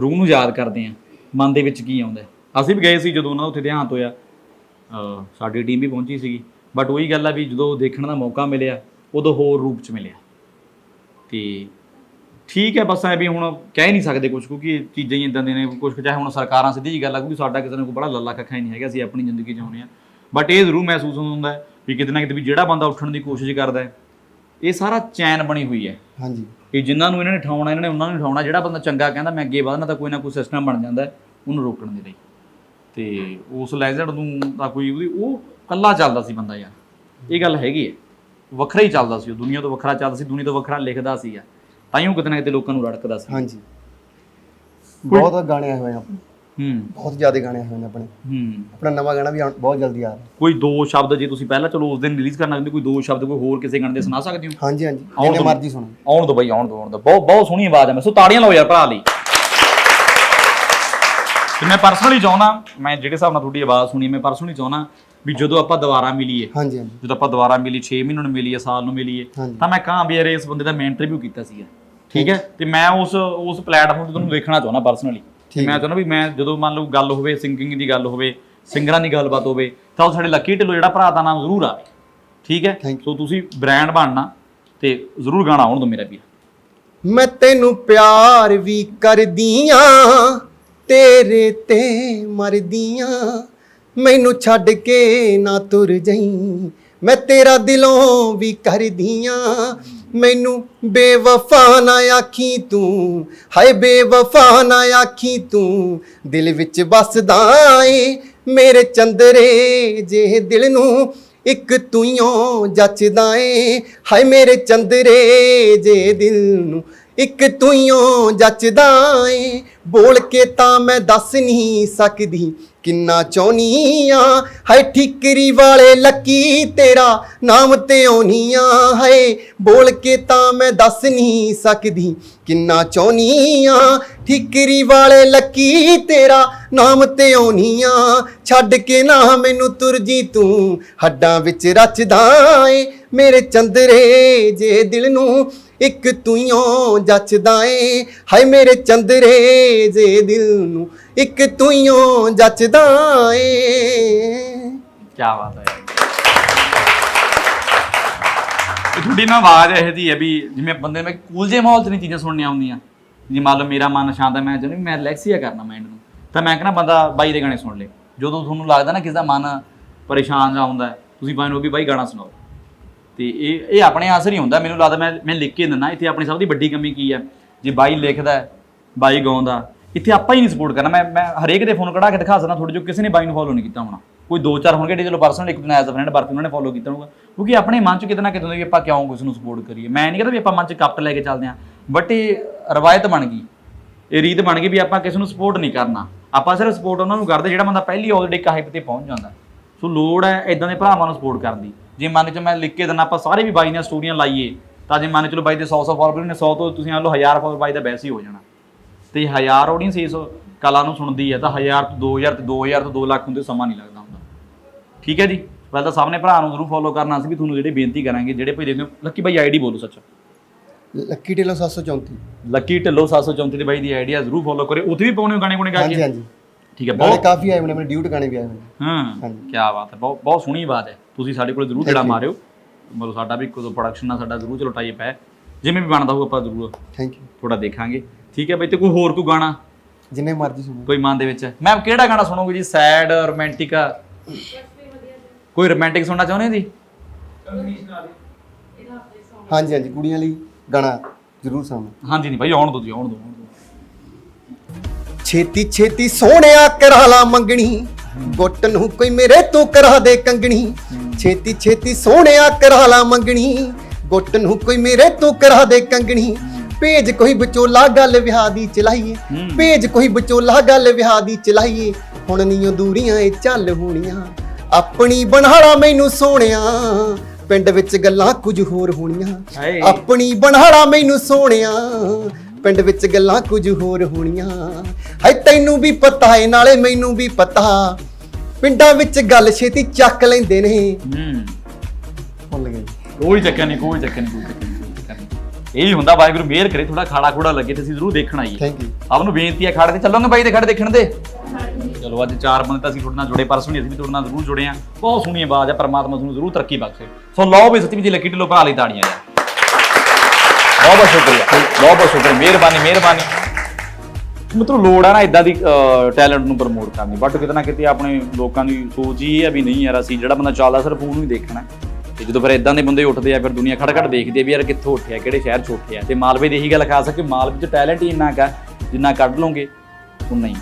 ਰੂਹ ਨੂੰ ਯਾਦ ਕਰਦੇ ਆ ਮਨ ਦੇ ਵਿੱਚ ਕੀ ਆਉਂਦਾ ਹੈ? ਅਸੀਂ ਵੀ ਗਏ ਸੀ ਜਦੋਂ ਉਹਨਾਂ ਦਾ ਉੱਥੇ ਦੇਹਾਂਤ ਹੋਇਆ। ਅ ਸਾਡੀ ਟੀਮ ਵੀ ਪਹੁੰਚੀ ਸੀਗੀ। ਬਟ ਉਹੀ ਗੱਲ ਆ ਵੀ ਜਦੋਂ ਦੇਖਣ ਦਾ ਮੌਕਾ ਮਿਲਿਆ, ਉਦੋਂ ਹੋਰ ਰੂਪ ਚ ਮਿਲਿਆ। ਤੇ ਠੀਕ ਹੈ ਬਸ ਐ ਵੀ ਹੁਣ ਕਹਿ ਨਹੀਂ ਸਕਦੇ ਕੁਝ ਕਿਉਂਕਿ ਇਹ ਚੀਜ਼ਾਂ ਹੀ ਇਦਾਂ ਦੀਆਂ ਨੇ ਕੁਝ ਚਾਹੇ ਹੁਣ ਸਰਕਾਰਾਂ ਸਿੱਧੀ ਜੀ ਗੱਲ ਆ, ਕਿਉਂਕਿ ਸਾਡਾ ਕਿਸੇ ਨੂੰ ਕੋਈ ਬੜਾ ਲੱਲਾ ਕੱਖਾ ਹੀ ਨਹੀਂ ਹੈਗਾ, ਅਸੀਂ ਆਪਣੀ ਜ਼ਿੰਦਗੀ ਜਿਉਂਦੇ ਆ। ਬਟ ਇਹ ਜ਼ਰੂਰ ਮਹਿਸੂਸ ਹੁੰਦਾ ਹੈ ਵੀ ਕਿਤੇ ਨਾ ਕਿਤੇ ਵੀ ਜਿਹੜਾ ਬੰਦਾ ਉੱਠਣ ਦੀ ਕੋਸ਼ਿਸ਼ ਕਰਦਾ ਹੈ, ਇਹ ਸਾਰਾ ਚੈਨ ਬਣੀ ਹੋਈ ਹੈ। ਹਾਂਜੀ। ਕਿ ਜਿਨ੍ਹਾਂ ਨੂੰ ਇਹਨਾਂ ਨੇ ਠਾਉਣਾ ਇਹਨਾਂ ਨੇ ਉਹਨਾਂ ਨੂੰ ਠਾਉਣਾ ਜਿਹੜਾ ਬੰਦਾ ਚੰਗਾ ਕਹਿੰਦਾ ਮੈਂ ਅੱਗੇ ਵਧਣਾ ਤਾਂ ਕੋਈ ਨਾ ਕੋਈ ਸਿਸਟਮ ਬਣ ਜਾਂਦਾ ਉਹਨੂੰ ਰੋਕਣ ਦੇ ਲਈ। ਤੇ ਉਸ ਲੈਜੈਂਡ ਨੂੰ ਤਾਂ ਕੋਈ ਉਹਦੀ ਉਹ ਕੱਲਾ ਚੱਲਦਾ ਸੀ ਬੰਦਾ ਯਾਰ। ਇਹ ਗੱਲ ਹੈਗੀ ਹੈ। ਵੱਖਰਾ ਹੀ ਚੱਲਦਾ ਸੀ ਉਹ ਦੁਨੀਆ ਤੋਂ ਵੱਖਰਾ ਚੱਲਦਾ ਸੀ ਦੁਨੀਆ ਤੋਂ ਵੱਖਰਾ ਲਿਖਦਾ ਸੀ ਆ ਤਾਂ ਹੀ ਉਹ ਕਿਤੇ ਨਾ ਕਿਤੇ ਲੋਕਾਂ ਨੂੰ ਰੜਕਦਾ ਸੀ। ਹਾਂਜੀ। ਬਹੁਤ ਗਾਣੇ ਆਏ ਹੋਏ ਆਪਣੇ ਹੂੰ। ਬਹੁਤ ਜ਼ਿਆਦਾ ਗਾਣੇ ਹੋਏ ਨੇ ਆਪਣੇ। ਹੂੰ। ਆਪਣਾ ਨਵਾਂ ਗਾਣਾ ਵੀ ਆਉਣ- ਬਹੁਤ ਜਲਦੀ ਆ। ਰਿਹਾ ਕੋਈ ਦੋ ਸ਼ਬਦ ਜੇ ਤੁਸੀਂ ਪਹਿਲਾਂ ਚਲੋ ਉਸ ਦਿਨ ਰਿਲੀਜ਼ ਕਰਨਾ ਚਾਹੁੰਦੇ ਕੋਈ ਦੋ ਸ਼ਬਦ ਕੋਈ ਹੋਰ ਕਿਸੇ ਗਾਣੇ ਦੇ ਸੁਣਾ ਸਕਦੇ ਹੋ? ਹਾਂਜੀ ਹਾਂਜੀ। ਆਉਣ ਜਿੰਨੇ ਮਰਜ਼ੀ ਸੁਣੋ। ਆਉਣ ਦੋ ਬਈ ਆਉਣ ਦੋ ਆਉਣ ਦੋ। ਬਹੁਤ ਬਹੁਤ ਸੋਹਣੀ ਆਵਾਜ਼ ਹੈ ਮੈਂ ਸੋ ਤਾੜੀਆਂ ਲਾਓ ਯਾਰ ਭਰਾ ਲਈ। ਤੇ ਮੈਂ ਪਰਸਨਲੀ ਚਾਹੁੰਦਾ ਮੈਂ ਜਿਹੜੇ ਹਿਸਾਬ ਨਾਲ ਤੁਹਾਡੀ ਆਵਾਜ਼ ਸੁਣੀ ਮੈਂ ਪਰਸਨਲੀ ਚਾਹੁੰਦਾ ਵੀ ਜਦੋਂ ਆਪਾਂ ਦੁਬਾਰਾ ਮਿਲੀਏ ਹਾਂਜੀ ਹਾਂਜੀ। ਜਦੋਂ ਆਪਾਂ ਦੁਬਾਰਾ ਮਿਲੀ 6 ਮਹੀਨਿਆਂ ਨੂੰ ਮਿਲੀਏ ਸਾਲ ਨੂੰ ਮਿਲੀਏ ਹਾਂਜੀ। ਤਾਂ ਮੈਂ ਕਹਾਂ ਵੀ ਯਾਰ ਇਸ ਬੰਦੇ ਦਾ ਮੈਂ ਇੰਟਰਵਿਊ ਕੀਤਾ ਸੀਗਾ। ਠੀਕ ਹੈ? ਤੇ ਮੈਂ ਉਸ ਉਸ ਪਲੇਟਫਾਰਮ ਤੇ ਤੁਹਾਨੂੰ ਦੇਖਣਾ ਚਾਹੁੰਦਾ ਪਰਸਨਲੀ ਮੈਂ ਚਾਹੁੰਦਾ ਵੀ ਮੈਂ ਜਦੋਂ ਮੰਨ ਲਓ ਗੱਲ ਹੋਵੇ ਸਿੰਗਿੰਗ ਦੀ ਗੱਲ ਹੋਵੇ ਸਿੰਗਰਾਂ ਦੀ ਗੱਲਬਾਤ ਹੋਵੇ ਤਾਂ ਉਹ ਸਾਡੇ ਲੱਕੀ ਢਿੱਲੋਂ ਜਿਹੜਾ ਭਰਾ ਦਾ ਨਾਮ ਜ਼ਰੂਰ ਆਵੇ। ਠੀਕ ਹੈ? ਸੋ ਤੁਸੀਂ ਬ੍ਰਾਂਡ ਬਣਨਾ ਤੇ ਜ਼ਰੂਰ ਗਾਣਾ ਆਉਣ ਦੋ ਮੇਰਾ ਵੀਰ। ਮੈਂ ਤੈਨੂੰ ਪਿਆਰ ਵੀ ਕਰਦੀਆਂ ਤੇਰੇ ਤੇ ਮਰਦੀਆਂ ਮੈਨੂੰ ਛੱਡ ਕੇ ਨਾ ਤੁਰ ਜਾਈਂ। ਮੈਂ ਤੇਰਾ ਦਿਲੋਂ ਵੀ ਕਰਦੀਆਂ ਮੈਨੂੰ ਬੇਵਫਾ ਨਾ ਆਖੀ ਤੂੰ। ਹਾਏ, ਬੇਵਫਾ ਨਾ ਆਖੀ ਤੂੰ। ਦਿਲ ਵਿੱਚ ਵੱਸਦਾ ਏ ਮੇਰੇ ਚੰਦਰੇ, ਜੇ ਦਿਲ ਨੂੰ ਇੱਕ ਤੂੰ ਜੱਚਦਾ ਏ। ਹਾਏ, ਮੇਰੇ ਚੰਦਰੇ, ਜੇ ਦਿਲ ਨੂੰ ਇੱਕ ਤੂੰ ਜੱਚਦਾ ਏ। ਬੋਲ ਕੇ ਤਾਂ ਮੈਂ ਦੱਸ ਨਹੀਂ ਸਕਦੀ। ਕਿੰਨਾ ਚਾਹੁੰਨੀ ਆ ਹਾਏ ਠਿਕਰੀ ਵਾਲੇ ਲੱਕੀ, ਤੇਰਾ ਨਾਮ ਤੇ ਆਉਣੀ ਆ ਹਾਏ ਬੋਲ ਕੇ ਤਾਂ ਮੈਂ ਦੱਸ ਨਹੀਂ ਸਕਦੀ। ਕਿੰਨਾ ਚਾਹੁੰਨੀ ਆ ਠਿਕਰੀ ਵਾਲੇ ਲੱਕੀ, ਤੇਰਾ ਨਾਮ ਤੇ ਆਉਣੀ ਛੱਡ ਕੇ ਨਾ ਮੈਨੂੰ ਤੁਰ ਜੀ ਤੂੰ, ਹੱਡਾਂ ਵਿੱਚ ਰਚਦਾ ਏ ਮੇਰੇ ਚੰਦਰੇ ਜੇ ਦਿਲ ਨੂੰ। ਇੱਕ ਤੂੰ ਜੱਚਦਾ ਏ। ਹਾਏ ਮੇਰੇ ਚੰਦਰੇ ਜੇ ਦਿਲ ਨੂੰ ਇੱਕ ਤੂੰ ਜੱਚਦਾ ਏ। ਕੀ ਬਾਤ ਹੈ। ਇਹ ਤੁਹਾਡੀ ਨਾ ਆਵਾਜ਼ ਇਹ ਜੀ ਹੈ ਵੀ ਜਿਵੇਂ ਬੰਦੇ ਨੂੰ ਕੂਲ ਜੇ ਮਾਹੌਲ 'ਚ ਨਹੀਂ ਚੀਜ਼ਾਂ ਸੁਣਨੀਆਂ ਆਉਂਦੀਆਂ। ਜੀ ਮੰਨ ਲਓ ਮੇਰਾ ਮਨ ਸ਼ਾਂਤ ਹੈ ਮੈਂ ਚਾਹੁੰਦਾ ਵੀ ਮੈਂ ਰਿਲੈਕਸੀਆ ਕਰਨਾ ਮਾਈਂਡ ਨੂੰ। ਤਾਂ ਮੈਂ ਕਹਿੰਦਾ ਬੰਦਾ ਬਾਈ ਦੇ ਗਾਣੇ ਸੁਣ ਲੇ। ਜਦੋਂ ਤੁਹਾਨੂੰ ਲੱਗਦਾ ਨਾ ਕਿਸੇ ਦਾ ਮਨ ਪਰੇਸ਼ਾਨ ਜਾਂ ਹੁੰਦਾ ਹੈ, ਤੁਸੀਂ ਬਾਈ ਨੂੰ ਵੀ ਬਾਈ ਗਾਣਾ ਸੁਣਾਓ। ਤੇ ਇਹ ਇਹ ਆਪਣੇ ਆਸਰ ਹੀ ਹੁੰਦਾ ਮੈਨੂੰ ਲੱਗਦਾ ਮੈਂ ਮੈਂ ਲਿਖ ਕੇ ਦਿੰਦਾ ਇੱਥੇ ਆਪਣੀ ਸਭ ਦੀ ਵੱਡੀ ਕਮੀ ਕੀ ਹੈ? ਜੇ ਬਾਈ ਲਿਖਦਾ ਹੈ, ਬਾਈ ਗਾਉਂਦਾ ਇੱਥੇ ਆਪਾਂ ਹੀ ਨਹੀਂ ਸਪੋਰਟ ਕਰਨਾ। ਮੈਂ ਮੈਂ ਹਰੇਕ ਦੇ ਫੋਨ ਕਢਾ ਕੇ ਦਿਖਾ ਸਕਦਾ ਤੁਹਾਡੇ ਜੋ ਕਿਸੇ ਨੇ ਬਾਈ ਨੂੰ ਫੋਲੋ ਨਹੀਂ ਕੀਤਾ ਹੋਣਾ। ਕੋਈ ਦੋ ਚਾਰ ਹੋਣਗੇ ਜਿਹੜੇ ਚਲੋ ਪਰਸਨਲ ਇੱਕ ਦਿਨ ਐਜ਼ ਅ ਫਰੈਂਡ ਵਰਕ ਉਹਨਾਂ ਨੇ ਫੋਲੋ ਕੀਤਾ ਹੋਊਗਾ। ਕਿਉਂਕਿ ਆਪਣੇ ਮਨ ਚ ਕਿਤੇ ਨਾ ਕਿਤੇ ਹੁੰਦਾ ਵੀ ਆਪਾਂ ਕਿਉਂ ਕਿਸੇ ਨੂੰ ਸਪੋਰਟ ਕਰੀਏ। ਮੈਂ ਨਹੀਂ ਕਹਿੰਦਾ ਵੀ ਆਪਾਂ ਮਨ ਚ ਕੱਪ ਲੈ ਕੇ ਚੱਲਦੇ ਆਂ ਬਟ ਇਹ ਰਵਾਇਤ ਬਣ ਗਈ। ਇਹ ਰੀਤ ਬਣ ਗਈ ਵੀ ਆਪਾਂ ਕਿਸੇ ਨੂੰ ਸਪੋਰਟ ਨਹੀਂ ਕਰਨਾ। ਆਪਾਂ ਸਿਰਫ ਸਪੋਰਟ ਉਹਨਾਂ ਨੂੰ ਕਰਦੇ ਜਿਹੜਾ ਬੰਦਾ ਪਹਿਲੀ ਆਲਰੇਡੀ ਇੱਕ ਹਾਈਪ ਤੇ ਪਹੁੰਚ ਜਾਂਦਾ। ਸੋ ਲੋੜ ਹੈ ਇਦਾਂ ਦੇ ਭਰਾਵਾਂ ਨੂੰ ਸਪੋਰਟ ਕਰਨ ਦੀ। ਜੇ ਮੰਨ ਚ ਮੈਂ ਲਿਖ ਕੇ ਦਿੰਦਾ ਆਪਾਂ ਸਾਰੇ ਵੀ ਬਾਈ ਦੀਆਂ ਸਟੋਰੀਆਂ ਲਾਈਏ ਤਾਂ ਜੇ ਮੰਨ ਚਲੋ ਬਾਈ ਦੇ 100 100 ਫਾਲੋਅਰ ਨੇ 100 ਤੋਂ ਤੁਸੀਂ ਆ ਲਓ 1000 ਫਾਲੋਅਰ ਬਾਈ ਦਾ ਵੈਸੇ ਹੀ ਹੋ ਜਾਣਾ। ਤੇ 1000 ਆਡੀਅנס ਇਸ ਕਲਾ ਨੂੰ ਸੁਣਦੀ ਹੈ ਤਾਂ 1000 ਤੋਂ 2000 ਤੇ 2000 ਤੋਂ 2 ਲੱਖ ਹੁੰਦੇ ਸਮਾਂ ਨਹੀਂ ਲੱਗਦਾ ਹੁੰਦਾ। ਠੀਕ ਹੈ ਜੀ? ਪਹਿਲਾਂ ਤਾਂ ਸਾਹਮਣੇ ਭਰਾ ਨੂੰ ਜ਼ਰੂਰ ਫੋਲੋ ਕਰਨਾ ਸੀ ਵੀ ਤੁਹਾਨੂੰ ਜਿਹੜੇ ਬੇਨਤੀ ਕਰਾਂਗੇ ਜਿਹੜੇ ਭਾਈ ਦੇਖਦੇ ਹੋ ਲੱਕੀ ਬਾਈ ਆਈਡੀ ਬੋਲੋ ਸੱਚ। ਲੱਕੀ ਢਿੱਲੋਂ 734 ਲੱਕੀ ਢਿੱਲੋਂ 734 ਦੀ ਬਾਈ ਦੀ ਆਈਡੀ ਆ ਜ਼ਰੂਰ ਫੋਲੋ ਕਰਿਓ। ਉੱਥੇ ਵੀ ਪਾਉਣੇ ਗਾਣੇ ਗੁਣੇ ਗਾ ਹਾਂਜੀ ਕੇ? ਹਾਂਜੀ ਠੀਕ ਹੈ ਬਹੁਤ ਕਾਫੀ ਆਏ ਹੋਣੇ ਮੇਰੇ ਡਿਊਟ ਗਾਣੇ ਵੀ ਆਏ ਹੋਣੇ। ਹਾਂ। ਕੀ ਬਾਤ ਹੈ ਬਹੁਤ ਬਹੁਤ ਸੋਹਣੀ ਬਾਤ ਹੈ। ਤੁਸੀਂ ਸਾਡੇ ਕੋਲ ਜ਼ਰੂਰ ਜਿਹੜਾ. ਮਾਰਿਓ। ਮਤਲਬ ਸਾਡਾ ਵੀ ਕੋਈ ਪ੍ਰੋਡਕਸ਼ਨ ਨਾਲ ਸਾਡਾ ਜ਼ਰੂਰ ਚਲੋ ਟਾਈ ਪੈ ਜਿਵੇਂ ਵੀ ਬਣਦਾ ਹੋਊ ਆਪਾਂ ਜ਼ਰੂਰ ਥੈਂਕ ਯੂ ਥੋੜਾ ਦੇਖਾਂਗੇ। ਠੀਕ ਹੈ ਬਈ ਤੇ ਕੋਈ ਹੋਰ ਕੋਈ ਗਾਣਾ? ਜਿੰਨੇ ਮਰਜ਼ੀ ਸੁਣੋ। ਕੋਈ ਮਨ ਦੇ ਵਿੱਚ? ਮੈਮ ਕਿਹੜਾ ਗਾਣਾ ਸੁਣੋਗੇ ਜੀ? ਸੈਡ ਰੋਮਾਂਟਿਕ ਕੋਈ ਰੋਮਾਂਟਿਕ ਸੁਣਨਾ ਚਾਹੁੰਦੇ ਜੀ? ਹਾਂਜੀ ਹਾਂਜੀ ਕੁੜੀਆਂ ਲਈ ਗਾਣਾ ਜ਼ਰੂਰ ਸੁਣਨਾ ਹਾਂਜੀ ਨਹੀਂ ਭਾਈ ਆਉਣ ਦੋ ਜੀ ਆਉਣ ਦੋ। ਛੇਤੀ ਛੇਤੀ ਸੋਹਣਿਆ ਕਰਾ ਲਾ ਮੰਗਣੀ। ਗੁੱਟ ਨੂੰ ਕੋਈ ਮੇਰੇ ਤੋਂ ਕਰਾ ਦੇ ਕੰਗਣੀ। ਛੇਤੀ ਛੇਤੀ ਸੋਹਣਿਆ ਕਰਾ ਲਾ ਮੰਗਣੀ। ਗੁੱਟ ਨੂੰ ਕੋਈ ਮੇਰੇ ਤੋਂ ਕਰਾ ਦੇ ਕੰਗਣੀ। ਭੇਜ ਕੋਈ ਵਿਚੋਲਾ ਗੱਲ ਵਿਆਹ ਦੀ ਚਲਾਈਏ। ਭੇਜ ਕੋਈ ਵਿਚੋਲਾ ਗੱਲ ਵਿਆਹ ਦੀ ਚਲਾਈਏ। ਹੁਣ ਨੀਓ ਦੂਰੀਆਂ ਇਹ ਚੱਲ ਹੋਣੀਆਂ। ਆਪਣੀ ਬਣਾਲਾ ਮੈਨੂੰ ਸੋਹਣਿਆ। ਪਿੰਡ ਵਿੱਚ ਗੱਲਾਂ ਕੁਝ ਹੋਰ ਹੋਣੀਆਂ। ਆਪਣੀ ਬਣਾਲਾ ਮੈਨੂੰ ਸੋਹਣਿਆ। ਪਿੰਡ ਵਿੱਚ ਗੱਲਾਂ ਕੁਝ ਹੋਰ ਹੋਣੀਆਂ। ਹਾਏ ਤੈਨੂੰ ਵੀ ਪਤਾ ਏ ਨਾਲੇ ਮੈਨੂੰ ਵੀ ਪਤਾ। ਪਿੰਡਾਂ ਵਿੱਚ ਗੱਲ ਛੇਤੀ ਚੱਕ ਲੈਂਦੇ ਨੇ। ਹੂੰ। ਭੁੱਲ ਗਏ। ਕੋਈ ਚੱਕਰ ਨਹੀਂ ਕੋਈ ਚੱਕਰ ਨਹੀਂ ਕੋਈ ਚੱਕਰ ਨਹੀਂ ਕੋਈ ਚੱਕਰ ਨਹੀਂ। ਇਹ ਹੀ ਹੁੰਦਾ ਵਾਹਿਗੁਰੂ ਮਿਹਰ ਕਰੇ ਥੋੜਾ ਖਾੜਾ ਖੂੜਾ ਲੱਗੇ ਤੇ ਅਸੀਂ ਜ਼ਰੂਰ ਦੇਖਣ ਆਈਏ। ਥੈਂਕ ਯੂ ਸਭ ਨੂੰ ਬੇਨਤੀ ਹੈ ਖੜੇ ਤੇ ਚੱਲੋਗੇ ਬਾਈ ਦੇ ਖੜੇ ਦੇਖਣ ਦੇ? ਚਲੋ ਅੱਜ ਚਾਰ ਬੰਦੇ ਤਾਂ ਅਸੀਂ ਤੁਹਾਡੇ ਨਾਲ ਜੁੜੇ ਪਰਸੋਂ ਨਹੀਂ ਅਸੀਂ ਵੀ ਤੁਹਾਡੇ ਨਾਲ ਜ਼ਰੂਰ ਜੁੜੇ ਆ ਬਹੁਤ ਸੋਹਣੀ ਆਵਾਜ਼ ਹੈ ਪਰਮਾਤਮਾ ਤੁਹਾਨੂੰ ਜ਼ਰੂਰ ਤਰੱਕੀ ਬਖਸ਼ੇ। ਸੋ ਲਓ ਵੀ ਸੱਚੀ ਜੀ ਲੱਕੀ ਢਿੱਲੋਂ ਭਰਾ ਲਈ ਤਾੜੀਆਂ ਯਾਰ ਬਹੁਤ ਬਹੁਤ ਸ਼ੁਕਰੀਆ। ਬਹੁਤ ਬਹੁਤ ਸ਼ੁਕਰੀਆ। ਮਿਹਰਬਾਨੀ ਮਿਹਰਬਾਨੀ। ਮਤਲਬ ਲੋੜ ਆ ਨਾ ਇਦਾਂ ਦੀ ਟੈਲੈਂਟ ਨੂੰ ਪ੍ਰਮੋਟ ਕਰਨੀ ਬਟ ਕਿਤੇ ਨਾ ਕਿਤੇ ਆਪਣੇ ਲੋਕਾਂ ਦੀ ਸੋਚ ਹੀ ਇਹ ਹੈ ਵੀ ਨਹੀਂ ਯਾਰ, ਅਸੀਂ ਜਿਹੜਾ ਬੰਦਾ ਚੱਲਦਾ ਸਿਰਫ ਉਹਨੂੰ ਹੀ ਦੇਖਣਾ। ਹੈ। ਤੇ ਜਦੋਂ ਫਿਰ ਇਦਾਂ ਦੇ ਬੰਦੇ ਉੱਠਦੇ ਆ, ਫਿਰ ਦੁਨੀਆ ਖੜ ਖੜ ਦੇਖਦੀ ਆ ਵੀ ਯਾਰ ਕਿੱਥੋਂ ਉੱਠਿਆ, ਕਿਹੜੇ ਸ਼ਹਿਰ 'ਚ ਉੱਠਿਆ। ਤੇ ਮਾਲਵੇ ਦੀ ਇਹੀ ਗੱਲ ਖਾਸ ਹੈ ਕਿ ਮਾਲਵੇ 'ਚ ਟੈਲੈਂਟ ਹੀ ਇੰਨਾ ਕਾ ਜਿੰਨਾ ਕੱਢ ਲਓਗੇ ਉਹ ਨਹੀਂ